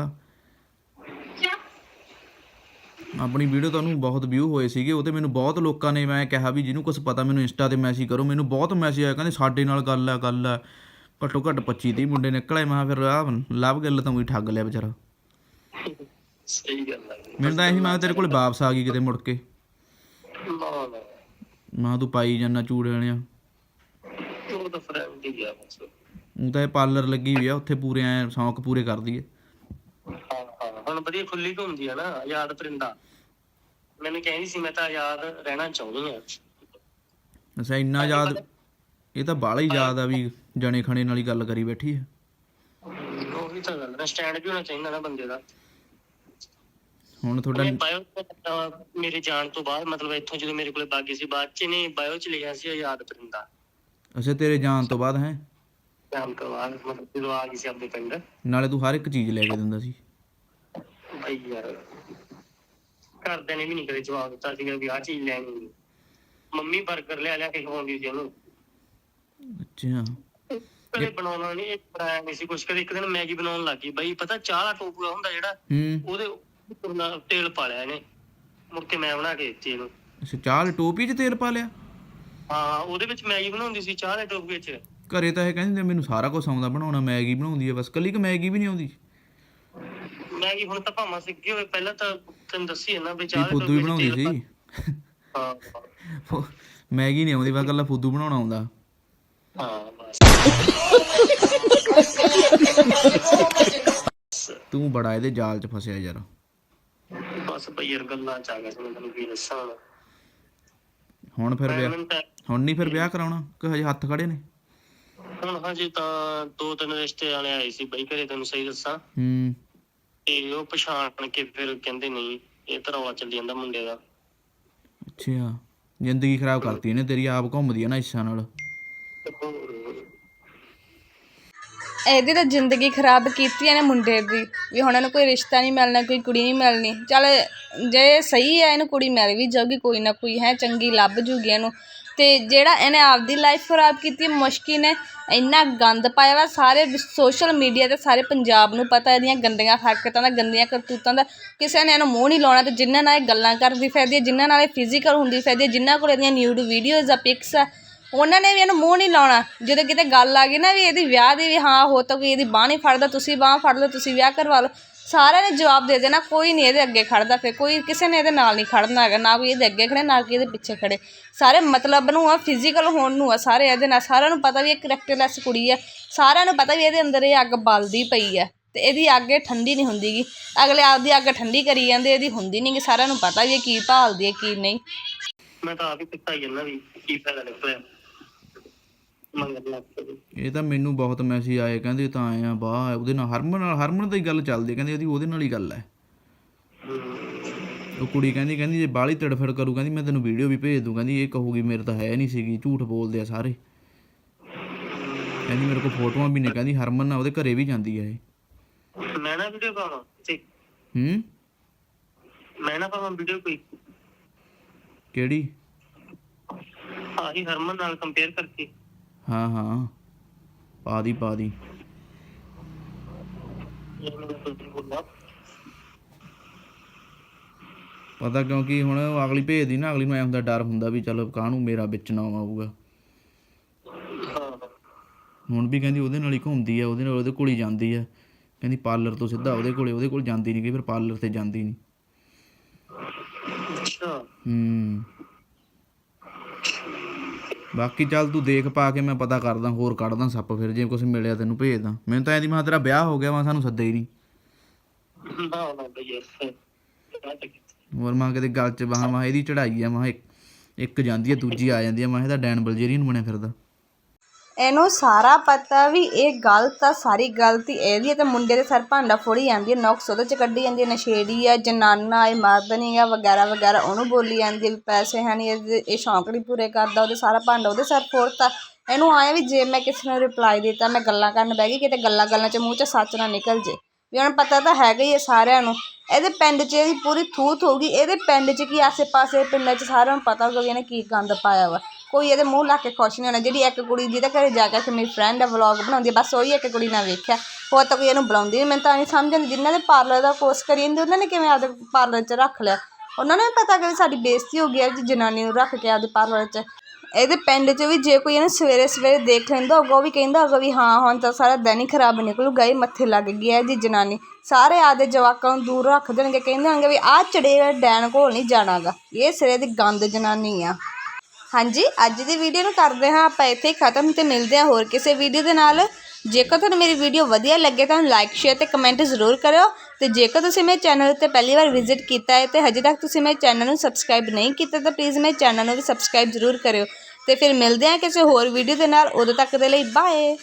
ਆਪਣੀ ਵੀਡੀਓ ਤਾਂ ਉਹਨੂੰ ਬਹੁਤ ਵਿਊ ਹੋਏ ਸੀਗੇ ਉਹ ਤੇ ਮੈਨੂੰ ਬਹੁਤ ਲੋਕਾਂ ਨੇ ਮੈਂ ਕਿਹਾ ਵੀ ਜਿਹਨੂੰ ਕੁਝ ਪਤਾ ਮੈਨੂੰ ਇੰਸਟਾ ਤੇ ਮੈਸੇਜ ਕਰੋ ਮੈਨੂੰ ਬਹੁਤ ਮੈਸੇਜ ਆਇਆ ਕਹਿੰਦੇ ਸਾਡੇ ਨਾਲ ਗੱਲ ਆ ਗੱਲ ਆ। ਘੱਟੋ ਘੱਟ 25 30 ਮੁੰਡੇ ਨਿਕਲੇ ਮੈਂ ਫਿਰ ਆ ਲਵ ਗੱਲ ਤਾਂ ਉਹੀ ਠੱਗ ਲਿਆ ਵਿਚਾਰਾ। ਸਹੀ ਗੱਲ ਆ ਮੈਨੂੰ ਤਾਂ ਇਹੀ ਮੈਂ ਤੇਰੇ ਕੋਲ ਵਾਪਸ ਆ ਗਈ ਕਿਤੇ ਮੁੜ ਕੇ? ਨਾ ਨਾ। ਮੈਂ ਤੂੰ ਪਾਈ ਜਾਂਦਾ ਚੂੜੇ ਵਾਲਿਆਂ। ਉਹ ਤਾਂ ਫਰੈਂਡ ਹੀ ਆ ਬਸ। ਉਹ ਤਾਂ ਇਹ ਪਾਰਲਰ ਲੱਗੀ ਵੀ ਆ ਉੱਥੇ ਪੂਰੇ ਐ ਸ਼ੌਂਕ ਪੂਰੇ ਕਰਦੀ ਐ ਹਾਂ ਹਾਂ। ਹੁਣ ਵਧੀਆ ਖੁੱਲੀ ਘੁੰਮਦੀ ਆ ਨਾ ਆਜ਼ਾਦ ਪਰਿੰਦਾ। ਮੈਨੂੰ ਕਹਿੰਦੀ ਸੀ ਮੈਂ ਤਾਂ ਆਜ਼ਾਦ ਰਹਿਣਾ ਚਾਹੁੰਦੀ ਆ। ਅੱਛਾ ਇੰਨਾ ਯਾਦ ਇਹ ਤਾਂ ਬਾਹਲਾ ਹੀ ਯਾਦ ਆ ਵੀ ਜਣੇ ਖਣੇ ਨਾਲ ਹੀ ਗੱਲ ਕਰੀ ਬੈਠੀ ਐ ਉਹੀ ਤਾਂ ਗੱਲ ਹੈ ਸਟੈਂਡ ਵੀ ਹੋਣਾ ਚਾਹੀਦਾ ਨਾ ਬੰਦੇ ਦਾ। ਹੁਣ ਤੁਹਾਡਾ ਬਾਇਓ ਮੇਰੇ ਜਾਣ ਤੋਂ ਬਾਅਦ ਮਤਲਬ ਇੱਥੋਂ ਜਦੋਂ ਮੇਰੇ ਕੋਲੇ ਬਾਗੀ ਸੀ ਬਾਅਦ ਚ ਨੇ ਬਾਇਓ ਚ ਲਿਖਿਆ ਸੀ ਆਜ਼ਾਦ ਪਰਿੰਦਾ। ਅੱਛਾ ਤੇਰੇ ਜਾਣ ਤੋਂ ਬਾਅਦ ਹੈ? ਜਾਣ ਤੋਂ ਬਾਅਦ ਮਤਲਬ ਜਦੋਂ ਆ ਗਈ ਸੀ ਆਪਣੇ ਪਿੰਡ। ਨਾਲੇ ਤੂੰ ਹਰ ਇੱਕ ਚੀਜ਼ ਲੈ ਕੇ ਦਿੰਦਾ ਸੀ। ਭਾਈ ਯਾਰ ਘਰਦਿਆਂ ਨੇ ਵੀ ਨਹੀਂ ਕਦੇ ਜਵਾਬ ਦਿੱਤਾ ਸੀਗਾ ਵੀ ਆਹ ਚੀਜ਼ ਲੈਣੀ। ਮੰਮੀ 버ਗਰ ਲਿਆ ਲਿਆ ਕੇ ਖਵਾਉਂਦੀ ਸੀ ਉਹਨੂੰ। ਅੱਛਾ। ਕਦੇ ਬਣਾਉਣਾ ਨਹੀਂ ਬਣਾਇਆ ਨਹੀਂ ਸੀ ਕੁਛ। ਕਦੇ ਇੱਕ ਦਿਨ ਮੈਗੀ ਬਣਾਉਣ ਲੱਗੀ ਬਾਈ ਪਤਾ ਚਾਹ ਦਾ ਟੋਪੂਆ ਹੁੰਦਾ ਜਿਹੜਾ ਉਹਦੇ ਨਾਲ ਤੇਲ ਪਾ ਲਿਆ ਇਹਨੇ। ਮੁੜ ਕੇ ਮੈਂ ਬਣਾ ਕੇ ਦਿੱਤੀ ਇਹਨੂੰ। ਅੱਛਾ ਚਾਹ ਵਾਲੀ ਟੋਪੀ 'ਚ ਤੇਲ ਪਾ ਲਿਆ? ਹਾਂ ਉਹਦੇ ਵਿੱਚ ਮੈਗੀ ਬਣਾਉਂਦੀ ਸੀ ਚਾਹ ਦੇ ਟੋਪੂਏ 'ਚ ਘਰੇ ਤਾਂ ਇਹ ਕਹਿੰਦੇ ਮੈਨੂੰ ਸਾਰਾ ਕੁਝ ਆਉਂਦਾ ਬਣਾਉਣਾ ਮੈਗੀ ਬਣਾਉਂਦੀ ਐ ਬਸ ਕੱਲੀ ਕਿ ਮੈਗੀ ਵੀ ਨਹੀਂ ਆਉਂਦੀ। ਮੈਗੀ ਹੁਣ ਤਾਂ ਭਾਵੇਂ ਸਿੱਖੀ ਹੋਵੇ ਪਹਿਲਾਂ ਤਾਂ ਤੈਨੂੰ ਦੱਸੀ ਹੈ ਨਾ ਵੀ ਇਹ ਚਾਹ ਦੇ ਫੁੱਦੂ ਹੀ ਟੋਪੇ 'ਚ ਬਣਾਉਂਦੀ ਤੇਲ ਸੀ। ਪਾ- ਹਾਂ। ਫੁ- ਮੈਗੀ ਨਹੀਂ ਆਉਂਦੀ ਬਸ ਗੱਲਾਂ ਫੁੱਦੂ ਬਣਾਉਣਾ ਆਉਂਦਾ। ਹਾਂ ਬਸ। ਤੂੰ ਬੜਾ ਇਹਦੇ ਜਾਲ 'ਚ ਫਸਿਆ ਯਾਰ। ਬਸ ਯਾਰ ਗੱਲਾਂ ਚ ਆ ਗਿਆ ਸੀ ਮੈਂ ਤੈਨੂੰ ਕੀ ਦੱਸਾਂ। ਹੁਣ। ਫਿਰ ਵਿਆਹ ਮੈਨੂੰ ਤਾਂ ਹੁਣ ਨਹੀਂ ਫਿਰ ਵਿਆਹ ਕਰਾਉਣਾ? ਕਿ ਹਜੇ ਹੱਥ ਖੜੇ ਨੇ? ਹੁਣ ਹਜੇ ਤਾਂ ਦੋ ਤਿੰਨ ਰਿਸ਼ਤੇ ਵਾਲੇ ਆਏ ਸੀ ਬਈ ਘਰੇ ਤੈਨੂੰ ਸਹੀ ਦੱਸਾਂ। ਹੂੰ। ਤੇ ਉਹ ਪਛਾਣ ਕੇ ਫਿਰ ਕਹਿੰਦੇ ਨਹੀਂ ਇਹ ਤਾਂ ਰੌਲਾ ਚੱਲੀ ਜਾਂਦਾ ਮੁੰਡੇ ਦਾ। ਅੱਛਾ। ਜ਼ਿੰਦਗੀ ਖਰਾਬ ਕਰਤੀ ਇਹਨੇ ਤੇਰੀ ਆਪ ਘੁੰਮਦੀ ਆ ਨਾ ਇਸ਼ਾ ਨਾਲ। ਇਹਦੀ ਤਾਂ ਜ਼ਿੰਦਗੀ ਖਰਾਬ ਕੀਤੀ ਇਹਨੇ ਮੁੰਡੇ ਦੀ ਵੀ ਹੁਣ ਇਹਨੂੰ ਕੋਈ ਰਿਸ਼ਤਾ ਨਹੀਂ ਮਿਲਣਾ ਕੋਈ ਕੁੜੀ ਨਹੀਂ ਮਿਲਣੀ। ਚੱਲ ਜੇ ਸਹੀ ਹੈ ਇਹਨੂੰ ਕੁੜੀ ਮਿਲ ਵੀ ਜਾਊਗੀ ਕੋਈ ਨਾ ਕੋਈ ਹੈ ਚੰਗੀ ਲੱਭ ਜੂਗੀ ਇਹਨੂੰ। ਅਤੇ ਜਿਹੜਾ ਇਹਨੇ ਆਪਦੀ ਲਾਈਫ ਖਰਾਬ ਕੀਤੀ ਹੈ, ਮੁਸ਼ਕਿਲ ਨੇ ਇੰਨਾ ਗੰਦ ਪਾਇਆ ਵਾ ਸਾਰੇ ਸੋਸ਼ਲ ਮੀਡੀਆ ਤੇ ਸਾਰੇ ਪੰਜਾਬ ਨੂੰ ਪਤਾ ਇਹਦੀਆਂ ਗੰਦੀਆਂ ਹਰਕਤਾਂ ਦਾ ਗੰਦੀਆਂ ਕਰਤੂਤਾਂ ਦਾ। ਕਿਸੇ ਨੇ ਇਹਨੂੰ ਮੂੰਹ ਨਹੀਂ ਲਾਉਣਾ ਅਤੇ ਜਿਨ੍ਹਾਂ ਨਾਲ ਇਹ ਗੱਲਾਂ ਕਰਦੀ ਫਿਰਦੀ ਹੈ ਜਿਨ੍ਹਾਂ ਨਾਲ ਇਹ ਫਿਜ਼ੀਕਲ ਹੁੰਦੀ ਫਿਰਦੀ ਹੈ ਜਿਨ੍ਹਾਂ ਕੋਲ ਇਹਦੀਆਂ ਨਿਊਡ ਵੀਡੀਓਜ਼ ਆ ਪਿਕਸ ਆ ਉਹਨਾਂ ਨੇ ਵੀ ਇਹਨੂੰ ਮੂੰਹ ਨਹੀਂ ਲਾਉਣਾ। ਜਦੋਂ ਕਿਤੇ ਗੱਲ ਆ ਗਈ ਨਾ ਵੀ ਇਹਦੀ ਵਿਆਹ ਦੀ ਵੀ, ਹਾਂ, ਹੋ ਤਾਂ ਕੋਈ ਇਹਦੀ ਬਾਂਹ ਨਹੀਂ ਫੜਦਾ, ਤੁਸੀਂ ਬਾਂਹ ਫੜ ਲਓ, ਤੁਸੀਂ ਵਿਆਹ ਕਰਵਾ ਲਓ। ਸਾਰਿਆਂ ਨੇ ਜਵਾਬ ਦੇ ਦੇਣਾ, ਕੋਈ ਨਹੀਂ ਇਹਦੇ ਅੱਗੇ ਖੜਦਾ ਫਿਰ, ਕੋਈ ਕਿਸੇ ਨੇ ਇਹਦੇ ਨਾਲ ਨਹੀਂ ਖੜਨਾ ਹੈਗਾ, ਨਾ ਕੋਈ ਇਹਦੇ ਅੱਗੇ ਖੜੇ, ਨਾ ਕੋਈ ਇਹਦੇ ਪਿੱਛੇ ਖੜੇ। ਸਾਰੇ ਮਤਲਬ ਨੂੰ ਆ ਫਿਜ਼ੀਕਲ ਹੋਣ ਨੂੰ ਆ, ਸਾਰੇ ਇਹਦੇ ਨਾਲ। ਸਾਰਿਆਂ ਨੂੰ ਪਤਾ ਵੀ ਇਹ ਕਰੈਕਟਰਲੈਸ ਕੁੜੀ ਆ। ਸਾਰਿਆਂ ਨੂੰ ਪਤਾ ਵੀ ਇਹਦੇ ਅੰਦਰ ਇਹ ਅੱਗ ਬਲਦੀ ਪਈ ਆ। ਤੇ ਇਹਦੀ ਅੱਗ ਇਹ ਠੰਡੀ ਨਹੀਂ ਹੁੰਦੀਗੀ ਅਗਲੇ ਆਪਦੀ ਅੱਗ ਠੰਡੀ ਕਰੀ ਜਾਂਦੇ, ਇਹਦੀ ਹੁੰਦੀ ਨਹੀਂ ਗੀ। ਸਾਰਿਆਂ ਨੂੰ ਪਤਾ ਵੀ ਇਹ ਕੀ ਭਾਲਦੀ ਹੈ, ਕੀ ਨਹੀਂ। ਮੈਂ ਤਾਂ ਆਪ ਹੀ ਪਿੱਤਾ ਜਾਂਦਾ ਵੀ ਕੀ ਫਾਇਦਾ ਨਿਕਲਿਆ ਮੰਗਰ ਲੱਗ ਕੇ ਇਹ ਤਾਂ ਮੈਨੂੰ ਬਹੁਤ ਮੈਸੇਜ ਆਏ ਕਹਿੰਦੇ ਤਾਂ ਆਏ ਆ ਬਾਹ ਉਹਦੇ ਨਾਲ ਹਰਮਨ ਨਾਲ ਹਰਮਨ ਦੀ ਗੱਲ ਚੱਲਦੀ ਹੈ, ਕਹਿੰਦੇ ਉਹਦੀ ਉਹਦੇ ਨਾਲ ਹੀ ਗੱਲ ਹੈ। ਉਹ ਕੁੜੀ ਕਹਿੰਦੀ ਕਹਿੰਦੀ ਜੇ ਬਾਹਲੀ ਤੜਫੜ ਕਰੂ ਕਹਿੰਦੀ ਮੈਂ ਤੈਨੂੰ ਵੀਡੀਓ ਵੀ ਭੇਜ ਦੂੰ ਕਹਿੰਦੀ ਇਹ ਕਹੂਗੀ ਮੇਰੇ ਤਾਂ ਹੈ ਨਹੀਂ ਸੀਗੀ ਝੂਠ ਬੋਲਦੇ ਆ ਸਾਰੇ। ਕਹਿੰਦੀ ਮੇਰੇ ਕੋਲ ਫੋਟੋਆਂ ਵੀ ਨੇ ਕਹਿੰਦੀ ਹਰਮਨ ਨਾਲ ਉਹਦੇ ਘਰੇ ਵੀ ਜਾਂਦੀ ਹੈ ਇਹ। ਮੈਂ ਨਾ ਵੀਡੀਓ ਪਾਵਾਂ ਤੇ। ਹੂੰ? ਮੈਂ ਨਾ ਪਾਵਾਂ ਵੀਡੀਓ ਕੋਈ। ਕਿਹੜੀ? ਆਹੀ ਹਰਮਨ ਨਾਲ ਕੰਪੇਅਰ ਕਰਕੇ। ਹਾਂ ਹਾਂ। ਪਾ ਦੀ ਪਾ ਦੀ। ਪਤਾ ਕਿਉਂਕਿ ਹੁਣ ਉਹ ਅਗਲੀ ਭੇਜਦੀ ਨਾ ਅਗਲੀ ਨੂੰ ਐ ਹੁੰਦਾ ਡਰ ਹੁੰਦਾ ਵੀ ਚਲੋ ਕਾਹਨੂੰ ਮੇਰਾ ਵਿੱਚ ਨਾ ਆਊਗਾ। ਹੁਣ ਵੀ ਕਹਿੰਦੀ ਉਹਦੇ ਨਾਲ ਹੀ ਘੁੰਮਦੀ ਆ ਉਹਦੇ ਨਾਲ ਉਹਦੇ ਕੋਲ ਹੀ ਜਾਂਦੀ ਆ। ਕਹਿੰਦੀ ਪਾਰਲਰ ਤੋਂ ਸਿੱਧਾ ਉਹਦੇ ਕੋਲੇ ਉਹਦੇ ਕੋਲ ਜਾਂਦੀ ਨਹੀਂ ਕਿ ਫਿਰ ਪਾਰਲਰ ਤੇ ਜਾਂਦੀ ਨਹੀਂ ਅੱਛਾ। ਹੂੰ। ਬਾਕੀ ਚੱਲ ਤੂੰ ਦੇਖ ਪਾ ਕੇ ਮੈਂ ਪਤਾ ਕਰਦਾ ਹੋਰ ਕੱਢਦਾ ਸੱਪ ਫਿਰ ਜੇ ਕੁਝ ਮਿਲਿਆ ਤੈਨੂੰ ਭੇਜਦਾ। ਮੈਨੂੰ ਤਾਂ ਐਦੀ ਮੈਂ ਤੇਰਾ ਵਿਆਹ ਹੋ ਗਿਆ ਵਾ ਸਾਨੂੰ ਸੱਦੇ ਹੀ ਨਹੀਂ। ਨਾ ਨਾ ਬਈ ਯਾਰ ਹੋਰ ਮਾਂ ਕਿਤੇ ਗੱਲ ਚ ਬਾਹਾਂ ਮਾਂ ਇਹਦੀ ਚੜਾਈ ਆ ਮਾਂ ਇੱਕ ਇੱਕ ਜਾਂਦੀ ਆ ਦੂਜੀ ਆ ਜਾਂਦੀ ਆ ਮਾਂ ਇਹਦਾ ਡੈਨ ਬਲਜੇਰੀਅਨ ਬਣਿਆ ਫਿਰਦਾ। ਇਹਨੂੰ ਸਾਰਾ ਪਤਾ ਵੀ ਇਹ ਗਲਤ ਆ, ਸਾਰੀ ਗਲਤੀ ਇਹਦੀ ਹੈ ਤੇ ਮੁੰਡੇ ਦੇ ਸਰ ਭਾਂਡਾ ਫੋੜੀ ਜਾਂਦੀ ਹੈ ਨੌਕਸ ਉਹਦੇ ਚ ਕੱਢੀ ਜਾਂਦੀ ਹੈ ਨਸ਼ੇੜੀ ਆ, ਜਨਾਨਾ, ਇਹ ਮਰਦ ਨਹੀਂ ਆ, ਵਗੈਰਾ ਵਗੈਰਾ, ਉਹਨੂੰ ਬੋਲੀ ਜਾਂਦੀ ਹੈ ਵੀ ਪੈਸੇ ਹੈ ਨਹੀਂ, ਇਹਦੇ ਇਹ ਸ਼ੌਂਕ ਨਹੀਂ ਪੂਰੇ ਕਰਦਾ, ਉਹਦੇ ਸਾਰਾ ਭਾਂਡਾ ਉਹਦੇ ਸਿਰ ਫੋੜਤਾ। ਇਹਨੂੰ ਆਇਆ ਵੀ ਜੇ ਮੈਂ ਕਿਸੇ ਨੂੰ ਰਿਪਲਾਈ ਦਿੱਤਾ, ਮੈਂ ਗੱਲਾਂ ਕਰਨ ਬਹਿ ਗਈ, ਕਿਤੇ ਗੱਲਾਂ ਗੱਲਾਂ ਚ ਮੂੰਹ ਚ ਸੱਚ ਨਾ ਨਿਕਲ ਜੇ। ਵੀ ਹੁਣ ਪਤਾ ਤਾਂ ਹੈਗਾ ਹੀ ਹੈ ਸਾਰਿਆਂ ਨੂੰ। ਇਹਦੇ ਪਿੰਡ 'ਚ ਇਹਦੀ ਪੂਰੀ ਥੂਥ ਹੋਊਗੀ, ਇਹਦੇ ਪਿੰਡ 'ਚ ਕੀ ਆਸੇ-ਪਾਸੇ ਪਿੰਡਾਂ 'ਚ ਸਾਰਿਆਂ ਨੂੰ ਪਤਾ ਹੋਊਗਾ ਵੀ ਇਹਨੇ ਕੀ ਗੰਦ ਪਾਇਆ ਵਾ। ਕੋਈ ਇਹਦੇ ਮੂੰਹ ਲਾ ਕੇ ਖੁਸ਼ ਨਹੀਂ ਹੋਣਾ। ਜਿਹੜੀ ਇੱਕ ਕੁੜੀ ਜਿਹਦੇ ਘਰੇ ਜਾ ਕੇ ਕਿ ਮੇਰੀ ਫਰੈਂਡ ਹੈ ਵਲੌਗ ਬਣਾਉਂਦੀ ਹੈ ਬਸ ਉਹੀ ਇੱਕ ਕੁੜੀ ਨਾਲ ਵੇਖਿਆ। ਹੋਰ ਤਾਂ ਕੋਈ ਇਹਨੂੰ ਬੁਲਾਉਂਦੀ ਨਹੀਂ। ਮੈਨੂੰ ਤਾਂ ਨਹੀਂ ਸਮਝ ਆਉਂਦੀ, ਜਿਨ੍ਹਾਂ ਨੇ ਪਾਰਲਰ ਦਾ ਕੋਰਸ ਕਰੀ ਜਾਂਦੇ, ਉਹਨਾਂ ਨੇ ਕਿਵੇਂ ਆਪਦੇ ਪਾਰਲਰ 'ਚ ਰੱਖ ਲਿਆ? ਉਹਨਾਂ ਨੂੰ ਵੀ ਪਤਾ ਕਿ ਵੀ ਸਾਡੀ ਬੇਇੱਜ਼ਤੀ ਹੋ ਗਈ ਹੈ ਜੀ ਜਨਾਨੀ ਨੂੰ ਰੱਖ ਕੇ ਆਪਦੇ ਪਾਰਲਰ 'ਚ। ਇਹਦੇ ਪਿੰਡ 'ਚ ਵੀ ਜੇ ਕੋਈ ਇਹਨੂੰ ਸਵੇਰੇ ਸਵੇਰੇ ਦੇਖ ਲੈਂਦਾ ਹੋਊਗਾ, ਉਹ ਵੀ ਕਹਿੰਦਾ ਹੋਊਗਾ ਵੀ ਹਾਂ, ਹੁਣ ਤਾਂ ਸਾਰਾ ਦਿਨ ਹੀ ਖਰਾਬ ਨਿਕਲੂਗਾ, ਇਹ ਮੱਥੇ ਲੱਗ ਗਈ ਹੈ ਇਹਦੀ ਜਨਾਨੀ। ਸਾਰੇ ਆਦੇ ਜਵਾਕਾਂ ਨੂੰ ਦੂਰ ਰੱਖ ਦੇਣਗੇ, ਕਹਿੰਦੇ ਹੋਣਗੇ ਵੀ ਆਹ ਚੜੇ ਡੈਣ ਕੋਲ ਨਹੀਂ ਜਾਣਾਗਾ। ਇਹ ਸਿਰੇ ਦੀ ਗੰਦ ਜਨਾਨੀ ਆ। ਹਾਂਜੀ, ਅੱਜ ਦੀ ਵੀਡੀਓ ਨੂੰ ਕਰਦੇ ਹਾਂ ਆਪਾਂ ਇੱਥੇ ਹੀ ਖਤਮ ਤੇ ਮਿਲਦੇ ਹਾਂ ਹੋਰ ਕਿਸੇ ਵੀਡੀਓ ਦੇ ਨਾਲ। ਜੇਕਰ ਤੁਹਾਨੂੰ ਮੇਰੀ ਵੀਡੀਓ ਵਧੀਆ ਲੱਗੇ ਤਾਂ ਲਾਈਕ ਸ਼ੇਅਰ ਤੇ ਕਮੈਂਟ ਜ਼ਰੂਰ ਕਰਿਓ। ਤੇ ਜੇਕਰ ਤੁਸੀਂ ਮੇਰੇ ਚੈਨਲ ਉੱਤੇ ਪਹਿਲੀ ਵਾਰ ਵਿਜ਼ਿਟ ਕੀਤਾ ਹੈ ਤੇ ਹਜੇ ਤੱਕ ਤੁਸੀਂ ਮੇਰੇ ਚੈਨਲ ਨੂੰ ਸਬਸਕ੍ਰਾਈਬ ਨਹੀਂ ਕੀਤਾ ਤਾਂ ਪਲੀਜ਼ ਮੇਰੇ ਚੈਨਲ ਨੂੰ ਵੀ ਸਬਸਕ੍ਰਾਈਬ ਜ਼ਰੂਰ ਕਰਿਓ। ਤੇ ਫਿਰ ਮਿਲਦੇ ਹਾਂ ਕਿਸੇ ਹੋਰ ਵੀਡੀਓ ਦੇ ਨਾਲ। ਉਦੋਂ ਤੱਕ ਦੇ ਲਈ ਬਾਏ